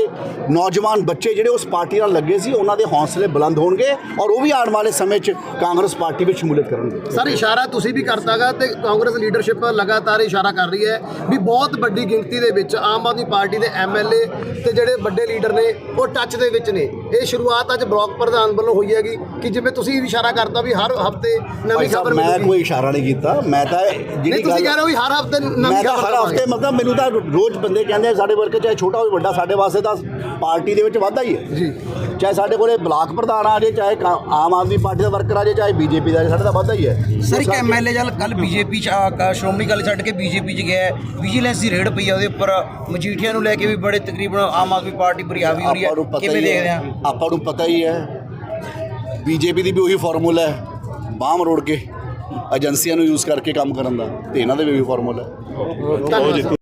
ਨੌਜਵਾਨ ਬੱਚੇ ਜਿਹੜੇ ਉਸ ਪਾਰਟੀ ਨਾਲ ਲੱਗੇ ਸੀ, ਉਹਨਾਂ ਦੇ ਹੌਸਲੇ ਬੁਲੰਦ ਹੋਣਗੇ ਔਰ ਉਹ ਵੀ ਆਉਣ ਵਾਲੇ ਸਮੇਂ 'ਚ ਕਾਂਗਰਸ ਪਾਰਟੀ ਵਿੱਚ ਸ਼ਮੂਲੀਅਤ ਕਰਨਗੇ। ਸਰ, ਇਸ਼ਾਰਾ ਤੁਸੀਂ ਵੀ ਕਰਤਾਗਾ ਤੇ ਕਾਂਗਰਸ ਲੀਡਰ ਲੀਡਰਸ਼ਿਪ ਲਗਾਤਾਰ ਇਸ਼ਾਰਾ ਕਰ ਰਹੀ ਹੈ ਵੀ ਬਹੁਤ ਵੱਡੀ ਗਿਣਤੀ ਦੇ ਵਿੱਚ ਆਮ ਆਦਮੀ ਪਾਰਟੀ ਦੇ ਐਮਐਲਏ ਤੇ ਜਿਹੜੇ ਵੱਡੇ ਲੀਡਰ ਨੇ ਉਹ ਟੱਚ ਦੇ ਵਿੱਚ ਨੇ। ਇਹ ਸ਼ੁਰੂਆਤ ਅੱਜ ਬਲਾਕ ਪ੍ਰਧਾਨ ਵੱਲੋਂ ਹੋਈ ਹੈਗੀ ਕਿ ਜਿਵੇਂ ਤੁਸੀਂ ਇਸ਼ਾਰਾ ਕਰਤਾ ਵੀ ਹਰ ਹਫ਼ਤੇ ਨਵੀਂ ਖਬਰ ਮੈਂ ਕੋਈ ਇਸ਼ਾਰਾ ਨਹੀਂ ਕੀਤਾ। ਮੈਂ ਤਾਂ ਜਿਹੜੀ ਤੁਸੀਂ ਕਹਿ ਰਹੇ ਹੋ ਵੀ ਹਰ ਹਫ਼ਤੇ ਮੈਂ ਨਵੀਂ ਤਾਂ ਖਬਰ ਹਰ ਹਫ਼ਤੇ ਮਤਲਬ ਮੈਨੂੰ ਤਾਂ ਰੋਜ਼ ਬੰਦੇ ਕਹਿੰਦੇ ਆ, ਸਾਡੇ ਵਰਕ ਚਾਹੇ ਛੋਟਾ ਹੋਵੇ ਵੱਡਾ ਸਾਡੇ ਵਾਸਤੇ ਤਾਂ ਪਾਰਟੀ ਦੇ ਵਿੱਚ ਵਾਧਾ ਹੀ ਹੈ। ਜੀ। ਚਾਹੇ ਸਾਡੇ ਕੋਲੇ ਬਲਾਕ ਪ੍ਰਧਾਨ ਆ ਜੇ ਚਾਹੇ ਆਮ ਆਦਮੀ ਪਾਰਟੀ ਦਾ ਵਰਕਰ ਆ ਜੇ ਚਾਹੇ ਬੀਜੇਪੀ ਦਾ ਸਾਡੇ ਤਾਂ ਵਾਧਾ ਹੀ ਹੈ। ਸਰ ਇੱਕ ਐਮਐਲਏ ਜਲ ਕੱਲ ਬੀਜੇਪੀ ਚ ਆ ਕੇ ਸ਼੍ਰੋਮਣੀ ਅਕਾਲੀ ਛੱਡ ਕੇ ਬੀਜੇਪੀ ਚ ਗਿਆ ਵਿਜੀਲੈਂਸ ਦੀ ਰੇਡ ਪਈ ਆ ਉਹਦੇ ਉੱਪਰ। ਮਜੀਠੀਆ ਨੂੰ ਲੈ ਕੇ ਵੀ ਬੜੇ ਤਕਰੀਬਨ ਆਮ ਆਦਮੀ ਪਾਰਟੀ ਪਰ ਹਾਵੀ ਹੋ ਰਹੀ ਆਪਾਂ ਨੂੰ ਹੈ ਪਤਾ ਕਿਵੇਂ ਹੀ ਦੇਖਦੇ ਆ? ਹੈ ਆਪਾਂ ਨੂੰ ਪਤਾ ਹੀ ਹੈ। ਬੀਜੇਪੀ ਦੀ ਵੀ ਉਹੀ ਫਾਰਮੂਲਾ ਹੈ। ਬਾਹਮ ਰੋੜ ਕੇ ਏਜੰਸੀਆਂ ਨੂੰ ਯੂਜ਼ ਕਰਕੇ ਕੰਮ ਕਰਨ ਦਾ। ਤੇ ਇਹਨਾਂ ਦਾ ਵੀ ਉਹੀ ਫਾਰਮੂਲਾ ਹੈ।